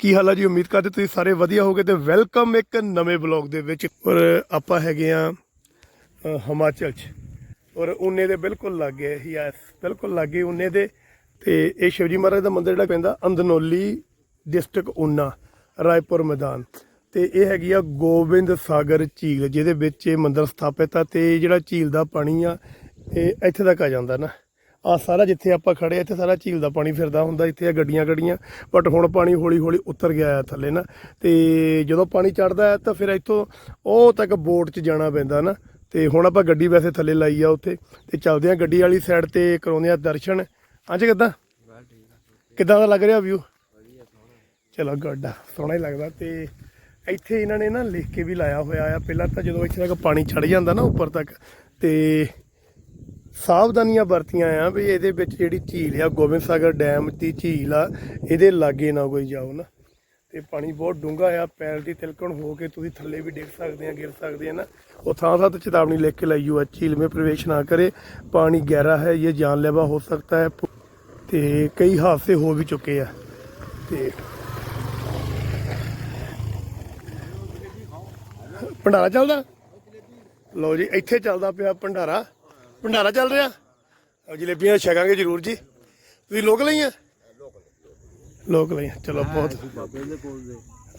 ਕੀ ਹਾਲ ਹੈ ਜੀ? ਉਮੀਦ ਕਰਦੇ ਤੁਸੀਂ ਸਾਰੇ ਵਧੀਆ ਹੋਗੇ ਤੇ ਵੈਲਕਮ ਇੱਕ ਨਵੇਂ ਬਲੌਗ ਦੇ ਵਿੱਚ। ਔਰ ਆਪਾਂ ਹੈਗੇ ਆ ਹਿਮਾਚਲ ਚ। ਔਰ ਉਨੇ ਦੇ ਬਿਲਕੁਲ ਲਾਗੇ, ਯੈਸ, ਬਿਲਕੁਲ ਲਾਗੇ ਉਨੇ ਦੇ। ਤੇ ਇਹ ਸ਼ਿਵਜੀ ਮਹਾਰਾਜ ਦਾ ਮੰਦਿਰ ਜਿਹੜਾ ਪੈਂਦਾ, ਅੰਦਨੋਲੀ ਡਿਸਟ੍ਰਿਕਟ ਉਨਾ, ਰਾਏਪੁਰ ਮੈਦਾਨ। ਤੇ ਇਹ ਹੈਗੀ ਆ ਗੋਬਿੰਦ ਸਾਗਰ ਝੀਲ, ਜਿਹਦੇ ਵਿੱਚ ਇਹ ਮੰਦਿਰ ਸਥਾਪਿਤ ਆ ਤੇ ਜਿਹੜਾ ਝੀਲ ਦਾ ਪਾਣੀ ਆ, ਇਹ ਇੱਥੇ ਤੱਕ ਆ ਜਾਂਦਾ ਨਾ। ਆ ਸਾਰਾ ਜਿੱਥੇ ਆਪਾਂ ਖੜੇ ਆ, ਇੱਥੇ ਸਾਰਾ ਝੀਲ ਦਾ ਪਾਣੀ ਫਿਰਦਾ ਹੁੰਦਾ, ਇੱਥੇ ਆ ਗੱਡੀਆਂ ਗੱਡੀਆਂ ਬਟ ਹੁਣ ਪਾਣੀ ਹੌਲੀ ਹੌਲੀ ਉਤਰ ਗਿਆ ਆ ਥੱਲੇ ਨਾ, ਤੇ ਜਦੋਂ ਪਾਣੀ ਚੜਦਾ ਹੈ ਤਾਂ ਫਿਰ ਇੱਥੋਂ ਉਹ ਤੱਕ ਬੋਟ 'ਚ ਜਾਣਾ ਪੈਂਦਾ ਨਾ, ਤੇ ਹੁਣ ਆਪਾਂ ਗੱਡੀ ਵੈਸੇ ਥੱਲੇ ਲਾਈ ਆ ਉੱਥੇ, ਤੇ ਚੱਲਦੇ ਆ ਗੱਡੀ ਵਾਲੀ ਸਾਈਡ ਤੇ ਕਰਾਉਂਦੇ ਆ ਦਰਸ਼ਨ। ਅੱਜ ਕਿੱਦਾਂ? ਕਿੱਦਾਂ ਦਾ ਲੱਗ ਰਿਹਾ ਵਿਊ ਚਲੋ ਗੁੱਡ ਸੋਹਣਾ ਹੀ ਲੱਗਦਾ, ਤੇ ਇੱਥੇ ਇਹਨਾਂ ਨੇ ਨਾ ਲਿਖ ਕੇ ਵੀ ਲਾਇਆ ਹੋਇਆ ਆ, ਪਹਿਲਾਂ ਤਾਂ ਜਦੋਂ ਇੱਥੇ ਤੱਕ ਪਾਣੀ ਚੜ ਜਾਂਦਾ ਨਾ ਉੱਪਰ ਤੱਕ, ਤੇ ਸਾਵਧਾਨੀਆਂ ਵਰਤੀਆਂ ਆ ਵੀ ਇਹਦੇ ਵਿੱਚ ਜਿਹੜੀ ਝੀਲ ਆ, ਗੋਬਿੰਦ ਸਾਗਰ ਡੈਮ ਦੀ ਝੀਲ ਆ, ਇਹਦੇ ਲਾਗੇ ਨਾ ਕੋਈ ਜਾਓ ਨਾ। ਤੇ ਪਾਣੀ ਬਹੁਤ ਡੂੰਘਾ ਆ ਪੈਰ ਦੀ ਤਿਲਕਣ ਹੋ ਕੇ ਤੁਸੀਂ ਥੱਲੇ ਵੀ ਡਿੱਗ ਸਕਦੇ ਆ, ਗਿਰ ਸਕਦੇ ਆ ਨਾ। ਉਹ ਥਾਂ ਥਾਂ ਤੇ ਚੇਤਾਵਨੀ ਲਿਖ ਕੇ ਲਾਈ ਆ, ਝੀਲ ਮੇ ਪ੍ਰਵੇਸ਼ ਨਾ ਕਰੇ, ਪਾਣੀ ਗਹਿਰਾ ਹੈ ਇਹ ਜਾਨਲੇਵਾ ਹੋ ਸਕਦਾ ਹੈ। ਤੇ ਕਈ ਹਾਦਸੇ ਹੋ ਵੀ ਚੁੱਕੇ ਆ। ਤੇ ਭੰਡਾਰਾ ਚੱਲਦਾ? ਲਓ ਜੀ, ਇੱਥੇ ਚੱਲਦਾ ਪਿਆ ਭੰਡਾਰਾ। ਭੰਡਾਰਾ ਚੱਲ ਰਿਹਾ। ਆ ਜਲੇਬੀਆਂ ਛਕਾਂਗੇ ਜ਼ਰੂਰ ਜੀ। ਤੁਸੀਂ ਲੋਕ ਲਈਆਂ ਲੋਕ ਲਈਆਂ ਚਲੋ ਬਹੁਤ।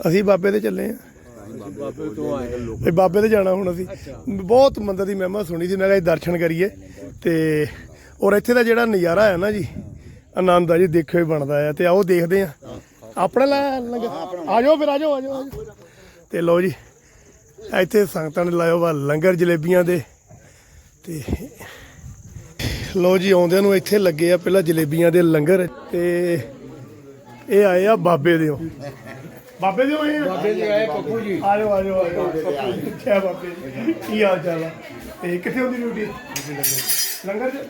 ਅਸੀਂ ਬਾਬੇ ਦੇ ਚੱਲੇ ਆ। ਬਾਬੇ ਤੋਂ ਆਏ ਲੋਕ। ਇਹ ਬਾਬੇ ਤੇ ਜਾਣਾ ਹੁਣ ਅਸੀਂ। ਬਹੁਤ ਮੰਦਰ ਦੀ ਮਹਿਮਾ ਸੁਣੀ ਸੀ ਮੈਂ ਕਿਹਾ ਜੀ ਦਰਸ਼ਨ ਕਰੀਏ। ਤੇ ਔਰ ਇੱਥੇ ਦਾ ਜਿਹੜਾ ਨਜ਼ਾਰਾ ਹੈ ਨਾ ਜੀ ਆਨੰਦ ਆ ਜੀ ਦੇਖਿਓ ਹੀ ਬਣਦਾ ਆ। ਤੇ ਆਓ ਦੇਖਦੇ ਆ। ਆਪਣਾ ਲਾ ਲੰਗਰ ਆ ਜਾਓ ਫਿਰ ਆ ਜਾਓ ਆ ਜਾਓ ਆ ਜਾਓ। ਤੇ ਲਓ ਜੀ ਇੱਥੇ ਸੰਗਤਾਂ ਨੇ ਲਾਇਓ ਵਾ ਲੰਗਰ ਜਲੇਬੀਆਂ ਦੇ। ਤੇ ਲਓ ਜੀ ਆਉਂਦਿਆਂ ਨੂੰ ਇੱਥੇ ਲੱਗੇ ਆ ਪਹਿਲਾਂ ਜਲੇਬੀਆਂ ਦੇ ਲੰਗਰ ਤੇ ਇਹ ਆਏ ਆ ਬਾਬੇ ਦੇਓ। ਬਾਬੇ ਦੇਓ ਆਏ ਆ? ਬਾਬੇ ਜੀ ਆਏ ਪੱਪੂ ਜੀ। ਆਜੋ ਆਜੋ ਆਜੋ ਕਿਆ ਬਾਬੇ ਜੀ। ਕੀ ਹਾਲ ਚਾਲ ਆ? ਤੇ ਕਿੱਥੇ ਹੁੰਦੀ ਡਿਊਟੀ? ਲੰਗਰ ਚ?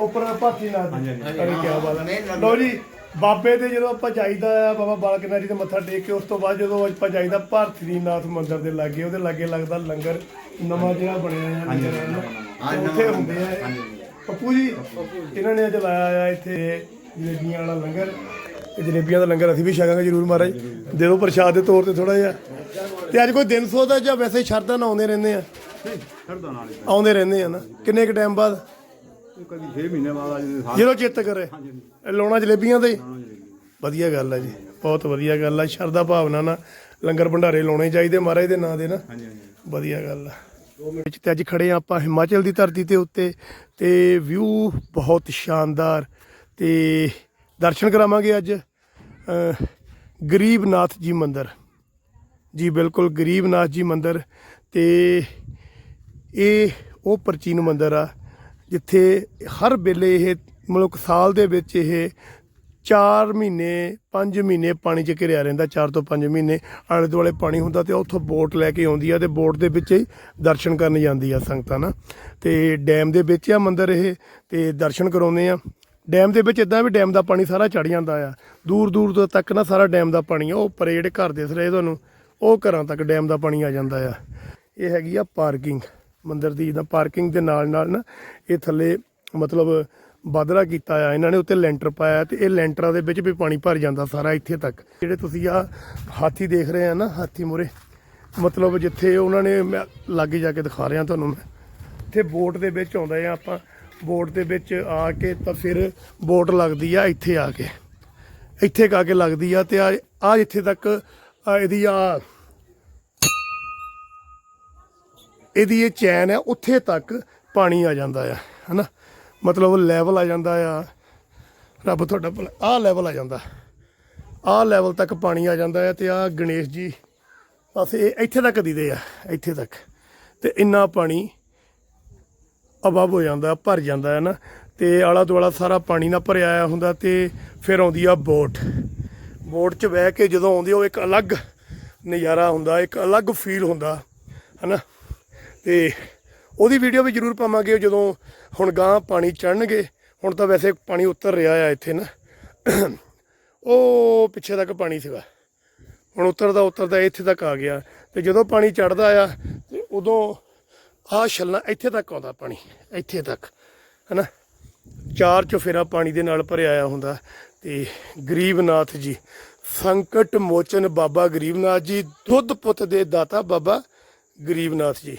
ਉੱਪਰ ਭਾਤੀ ਨਾਲ। ਅਰੇ ਕੀ ਬਾਤ ਹੈ ਲੋ ਜੀ ਬਾਬੇ ਤੇ ਜਦੋਂ ਆਪਾਂ ਜਾਈਦਾ ਆ ਬਾਬਾ ਬਾਲਕ ਨਾਥ ਜੀ ਦੇ ਮੱਥਾ ਟੇਕ ਕੇ ਉਸ ਤੋਂ ਬਾਅਦ ਜਦੋਂ ਆਪਾਂ ਜਾਈਦਾ ਭਾਰਤੀ ਨਾਥ ਮੰਦਿਰ ਦੇ ਲਾਗੇ ਉਹਦੇ ਲਾਗੇ ਲੱਗਦਾ ਲੰਗਰ। ਨਵਾਂ ਜਿਹੜਾ ਬਣਿਆ ਆ ਲੰਗਰ ਵਾਲਾ। ਤੇ ਉੱਥੇ ਹੁੰਦੇ ਆ। ਇਹ। ਪੱਪੂ ਜੀ ਇਹਨਾਂ ਨੇ ਅੱਜ ਲਾਇਆ ਆ ਇੱਥੇ ਜਲੇਬੀਆਂ ਵਾਲਾ ਲੰਗਰ। ਤੇ ਜਲੇਬੀਆਂ ਦਾ ਲੰਗਰ ਅਸੀਂ ਵੀ ਛਕਾਂਗੇ ਜਰੂਰ ਮਹਾਰਾਜ। ਦੇ ਦਿਓ ਪ੍ਰਸ਼ਾਦ ਦੇ ਤੌਰ ਤੇ ਥੋੜਾ ਜਿਹਾ। ਤੇ ਅੱਜ ਕੋਈ ਦਿਨ ਸੋਦਾ ਜਾਂ ਵੈਸੇ ਸ਼ਰਧਾ ਨਾਲ ਆਉਂਦੇ ਰਹਿੰਦੇ ਆ? ਛੱਡਦਾ ਨਾਲ ਆਉਂਦੇ ਰਹਿੰਦੇ ਆ ਨਾ। ਕਿੰਨੇ ਕ ਟਾਈਮ ਬਾਅਦ? ਕਦੀ 6 ਮਹੀਨੇ ਬਾਅਦ ਆ ਜਾਂਦੇ ਜਦੋਂ ਚਿੱਤ ਕਰੇ। ਇਹ ਲਾਉਣਾ ਜਲੇਬੀਆਂ ਤੇ ਵਧੀਆ ਗੱਲ ਹੈ ਜੀ। ਬਹੁਤ ਵਧੀਆ ਗੱਲ ਹੈ ਸ਼ਰਧਾ ਭਾਵਨਾ ਨਾਲ ਲੰਗਰ ਭੰਡਾਰੇ ਲਾਉਣੇ ਚਾਹੀਦੇ ਮਹਾਰਾਜ ਦੇ ਨਾਂ ਦੇ ਨਾ। ਹਾਂਜੀ ਹਾਂਜੀ। ਵਧੀਆ ਗੱਲ ਆ। ਵਿੱਚ ਤੇ ਅੱਜ ਖੜੇ ਆ ਆਪਾਂ ਹਿਮਾਚਲ ਦੀ ਧਰਤੀ ਤੇ ਉੱਤੇ ਤੇ ਵਿਊ ਬਹੁਤ ਸ਼ਾਨਦਾਰ ਤੇ ਦਰਸ਼ਨ ਕਰਾਵਾਂਗੇ ਅੱਜ ਗਰੀਬਨਾਥ ਜੀ ਮੰਦਿਰ। ਜੀ ਬਿਲਕੁਲ ਗਰੀਬਨਾਥ ਜੀ ਮੰਦਿਰ ਤੇ ਇਹ ਉਹ ਪ੍ਰਾਚੀਨ ਮੰਦਿਰ ਆ ਜਿੱਥੇ ਹਰ ਵੇਲੇ ਇਹ ਮਤਲਬ ਸਾਲ ਦੇ ਵਿੱਚ ਇਹ 4 ਮਹੀਨੇ 5 ਮਹੀਨੇ ਪਾਣੀ 'ਚ ਘਿਰਿਆ ਰਹਿੰਦਾ 4 ਤੋਂ 5 ਮਹੀਨੇ। ਆਲੇ ਦੁਆਲੇ ਪਾਣੀ ਹੁੰਦਾ ਤੇ ਉੱਥੋਂ ਬੋਟ ਲੈ ਕੇ ਆਉਂਦੀ ਆ ਤੇ ਬੋਟ ਦੇ ਵਿੱਚ ਹੀ ਦਰਸ਼ਨ ਕਰਨ ਜਾਂਦੀ ਆ ਸੰਗਤਾਂ ਨਾ। ਤੇ ਡੈਮ ਦੇ ਵਿੱਚ ਆ ਮੰਦਿਰ ਇਹ, ਤੇ ਦਰਸ਼ਨ ਕਰਾਉਂਦੇ ਆ। ਡੈਮ ਦੇ ਵਿੱਚ ਇਦਾਂ ਵੀ ਡੈਮ ਦਾ ਪਾਣੀ ਸਾਰਾ ਚੜ ਜਾਂਦਾ ਆ। ਦੂਰ ਦੂਰ ਤੱਕ ਨਾ ਸਾਰਾ ਡੈਮ ਦਾ ਪਾਣੀ ਆ, ਉਹ ਉੱਪਰ ਜਿਹੜੇ ਘਰ ਦਿਸ ਰਹੇ ਤੁਹਾਨੂੰ, ਉਹ ਘਰਾਂ ਤੱਕ ਡੈਮ ਦਾ ਪਾਣੀ ਆ ਜਾਂਦਾ ਆ। ਇਹ ਹੈਗੀ ਆ ਪਾਰਕਿੰਗ, ਮੰਦਿਰ ਦੀ ਜਿੱਦਾਂ ਪਾਰਕਿੰਗ ਦੇ ਨਾਲ ਨਾਲ ਨਾ, ਇਹ ਥੱਲੇ ਮਤਲਬ ਬਾਦਰਾ ਕੀਤਾ ਆ, ਇਹਨਾਂ ਨੇ ਉੱਤੇ ਲੈਂਟਰ ਪਾਇਆ ਤੇ ਇਹ ਲੈਂਟਰਾਂ ਦੇ ਵਿੱਚ ਵੀ ਪਾਣੀ ਭਰ ਜਾਂਦਾ ਸਾਰਾ ਇੱਥੇ ਤੱਕ। ਜਿਹੜੇ ਤੁਸੀਂ ਆ ਹਾਥੀ ਦੇਖ ਰਹੇ ਆ ਨਾ, ਹਾਥੀ ਮੂਹਰੇ ਮਤਲਬ ਜਿੱਥੇ ਉਹਨਾਂ ਨੇ ਮੈਂ ਲਾਗੇ ਜਾ ਕੇ ਦਿਖਾ ਰਿਹਾ ਤੁਹਾਨੂੰ ਮੈਂ। ਇੱਥੇ ਬੋਟ ਦੇ ਵਿੱਚ ਆਉਂਦੇ ਆ ਆਪਾਂ, ਬੋਟ ਦੇ ਵਿੱਚ ਆ ਕੇ ਤਾਂ ਫਿਰ ਬੋਟ ਲੱਗਦੀ ਆ ਇੱਥੇ ਆ ਕੇ। ਇੱਥੇ ਕਾ ਕੇ ਲੱਗਦੀ ਆ ਤੇ ਆ ਆ ਇੱਥੇ ਤੱਕ ਇਹਦੀ ਆ, ਇਹਦੀ ਇਹ ਚੈਨ ਆ, ਉੱਥੇ ਤੱਕ ਪਾਣੀ ਆ ਜਾਂਦਾ ਆ, ਹਨਾ? ਮਤਲਬ ਲੈਵਲ ਆ ਜਾਂਦਾ ਆ। ਰੱਬ ਤੁਹਾਡਾ ਭਲਾ ਆਹ ਲੈਵਲ ਆ ਜਾਂਦਾ। ਆਹ ਲੈਵਲ ਤੱਕ ਪਾਣੀ ਆ ਜਾਂਦਾ ਹੈ ਤੇ ਆਹ ਗਣੇਸ਼ ਜੀ ਬਸ ਇਹ ਇੱਥੇ ਤੱਕ ਦੀਦੇ ਆ ਇੱਥੇ ਤੱਕ। ਤੇ ਇੰਨਾ ਪਾਣੀ ਅਬਬ ਹੋ ਜਾਂਦਾ ਭਰ ਜਾਂਦਾ ਹੈ ਨਾ। ਤੇ ਆਲਾ ਦੁਆਲਾ ਸਾਰਾ ਪਾਣੀ ਨਾਲ ਭਰਿਆ ਆਇਆ ਹੁੰਦਾ ਤੇ ਫਿਰ ਆਉਂਦੀ ਆ ਬੋਟ। ਬੋਟ 'ਚ ਬਹਿ ਕੇ ਜਦੋਂ ਆਉਂਦੀ ਆ, ਉਹ ਇੱਕ ਅਲੱਗ ਨਜ਼ਾਰਾ ਹੁੰਦਾ ਇੱਕ ਅਲੱਗ ਫੀਲ ਹੁੰਦਾ ਹਨਾ? ਤੇ ਉਹਦੀ ਵੀਡੀਓ ਵੀ ਜ਼ਰੂਰ ਪਾਵਾਂਗੇ ਜਦੋਂ ਹੁਣ ਗਾਂ ਪਾਣੀ ਚੜਨਗੇ ਹੁਣ ਤਾਂ ਵੈਸੇ ਪਾਣੀ ਉਤਰ ਰਿਹਾ ਆ ਇੱਥੇ ਨਾ। ਉਹ ਪਿੱਛੇ ਤੱਕ ਪਾਣੀ ਸੀਗਾ। ਹੁਣ ਉਤਰਦਾ ਉਤਰਦਾ ਇੱਥੇ ਤੱਕ ਆ ਗਿਆ। ਤੇ ਜਦੋਂ ਪਾਣੀ ਚੜਦਾ ਆ, ਤੇ ਉਦੋਂ ਆ ਛੱਲਣਾ ਇੱਥੇ ਤੱਕ ਆਉਂਦਾ ਪਾਣੀ, ਇੱਥੇ ਤੱਕ, ਹਨਾ? ਚਾਰ ਚੁਫੇਰਾ ਪਾਣੀ ਦੇ ਨਾਲ ਭਰਿਆ ਆਇਆ ਹੁੰਦਾ। ਤੇ ਗਰੀਬਨਾਥ ਜੀ, ਸੰਕਟ ਮੋਚਨ ਬਾਬਾ ਗਰੀਬਨਾਥ ਜੀ, ਦੁੱਧ ਪੁੱਤ ਦੇ ਦਾਤਾ ਬਾਬਾ ਗਰੀਬਨਾਥ ਜੀ।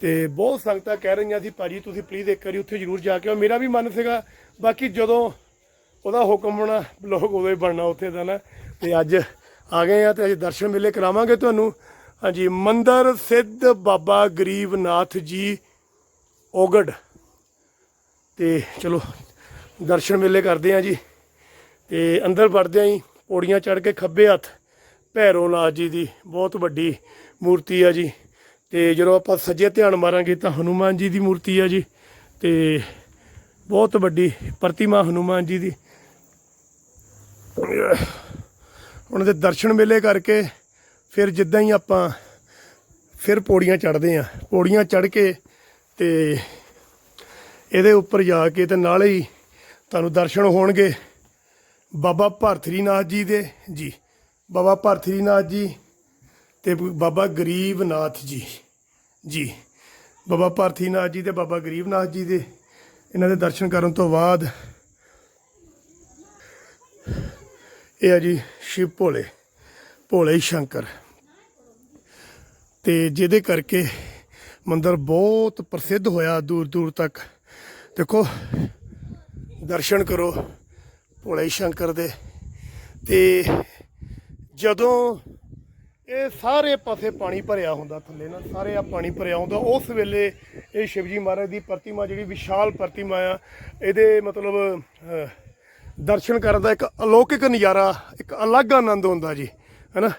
ਤੇ ਬਹੁਤ ਸੰਗਤਾਂ ਕਹਿ ਰਹੀਆਂ ਸੀ, ਭਾਜੀ, ਤੁਸੀਂ ਪਲੀਜ਼ ਇੱਕ ਵਾਰੀ ਉੱਥੇ ਜ਼ਰੂਰ ਜਾ ਕੇ ਆਓ। ਮੇਰਾ ਵੀ ਮਨ ਸੀਗਾ, ਬਾਕੀ ਜਦੋਂ ਉਹਦਾ ਹੁਕਮ ਹੋਣਾ, ਲੋਕ ਉਦੋਂ ਹੀ ਬਣਨਾ ਉੱਥੇ ਦਾ ਨਾ। ਤੇ ਅੱਜ ਆ ਗਏ ਆ ਤੇ ਅੱਜ ਦਰਸ਼ਨ ਮੇਲੇ ਕਰਾਵਾਂਗੇ ਤੁਹਾਨੂੰ। ਹਾਂਜੀ, ਮੰਦਰ ਸਿੱਧ ਬਾਬਾ ਗਰੀਬਨਾਥ ਜੀ, ਓਗੜ। ਤੇ ਚਲੋ, ਦਰਸ਼ਨ ਮੇਲੇ ਕਰਦੇ ਆ ਜੀ। ਤੇ ਅੰਦਰ ਵੜਦੇ ਆਂ ਜੀ, ਪੌੜੀਆਂ ਚੜ੍ਹ ਕੇ ਖੱਬੇ ਹੱਥ, ਭੈਰੋ ਨਾਥ ਜੀ ਦੀ ਬਹੁਤ ਵੱਡੀ ਮੂਰਤੀ ਆ ਜੀ। ਤੇ ਜਦੋਂ ਆਪਾਂ ਸੱਜੇ ਧਿਆਨ ਮਾਰਾਂਗੇ ਤਾਂ ਹਨੂਮਾਨ ਜੀ ਦੀ ਮੂਰਤੀ ਆ ਜੀ, ਤੇ ਬਹੁਤ ਵੱਡੀ ਪ੍ਰਤਿਮਾ ਹਨੂਮਾਨ ਜੀ ਦੀ। ਉਹਨਾਂ ਦੇ ਦਰਸ਼ਨ ਮੇਲੇ ਕਰਕੇ ਫਿਰ ਜਿੱਦਾਂ ਹੀ ਆਪਾਂ ਫਿਰ ਪੌੜੀਆਂ ਚੜ੍ਹਦੇ ਆ ਪੌੜੀਆਂ ਚੜ੍ਹ ਕੇ ਤੇ ਇਹਦੇ ਉੱਪਰ ਜਾ ਕੇ ਤੇ ਨਾਲੇ ਹੀ ਤੁਹਾਨੂੰ ਦਰਸ਼ਨ ਹੋਣਗੇ। ਬਾਬਾ ਭਰਥਰੀਨਾਥ ਜੀ ਦੇ, ਜੀ, ਬਾਬਾ ਭਰਥਰੀਨਾਥ ਜੀ ਤੇ ਬਾਬਾ ਗਰੀਬ ਨਾਥ ਜੀ ਜੀ। ਬਾਬਾ ਭਾਰਤੀ ਨਾਥ ਜੀ ਤੇ ਬਾਬਾ ਗਰੀਬ ਨਾਥ ਜੀ ਦੇ ਇਹਨਾਂ ਦੇ ਦਰਸ਼ਨ ਕਰਨ ਤੋਂ ਬਾਅਦ ਇਹ ਆ ਜੀ ਸ਼ਿਵ ਭੋਲੇ ਭੋਲੇ ਸ਼ੰਕਰ। ਤੇ ਜਿਹਦੇ ਕਰਕੇ ਮੰਦਰ ਬਹੁਤ ਪ੍ਰਸਿੱਧ ਹੋਇਆ ਦੂਰ ਦੂਰ ਤੱਕ। ਦੇਖੋ, ਦਰਸ਼ਨ ਕਰੋ ਭੋਲੇ ਸ਼ੰਕਰ ਦੇ। ਤੇ ਜਦੋਂ ਇਹ ਸਾਰੇ ਪਾਸੇ ਪਾਣੀ ਭਰਿਆ ਹੁੰਦਾ ਥੱਲੇ ਨਾਲ ਸਾਰੇ ਆ ਪਾਣੀ ਭਰਿਆ ਹੁੰਦਾ। ਉਸ ਵੇਲੇ ਇਹ ਸ਼ਿਵਜੀ ਮਹਾਰਾਜ ਦੀ ਪ੍ਰਤਿਮਾ ਜਿਹੜੀ ਵਿਸ਼ਾਲ ਪ੍ਰਤਿਮਾ ਆ, ਇਹਦੇ ਮਤਲਬ ਦਰਸ਼ਨ ਕਰਨ ਦਾ ਇੱਕ ਅਲੌਕਿਕ ਨਜ਼ਾਰਾ, ਇੱਕ ਅਲੱਗ ਆਨੰਦ ਹੁੰਦਾ ਜੀ, ਹੈਨਾ?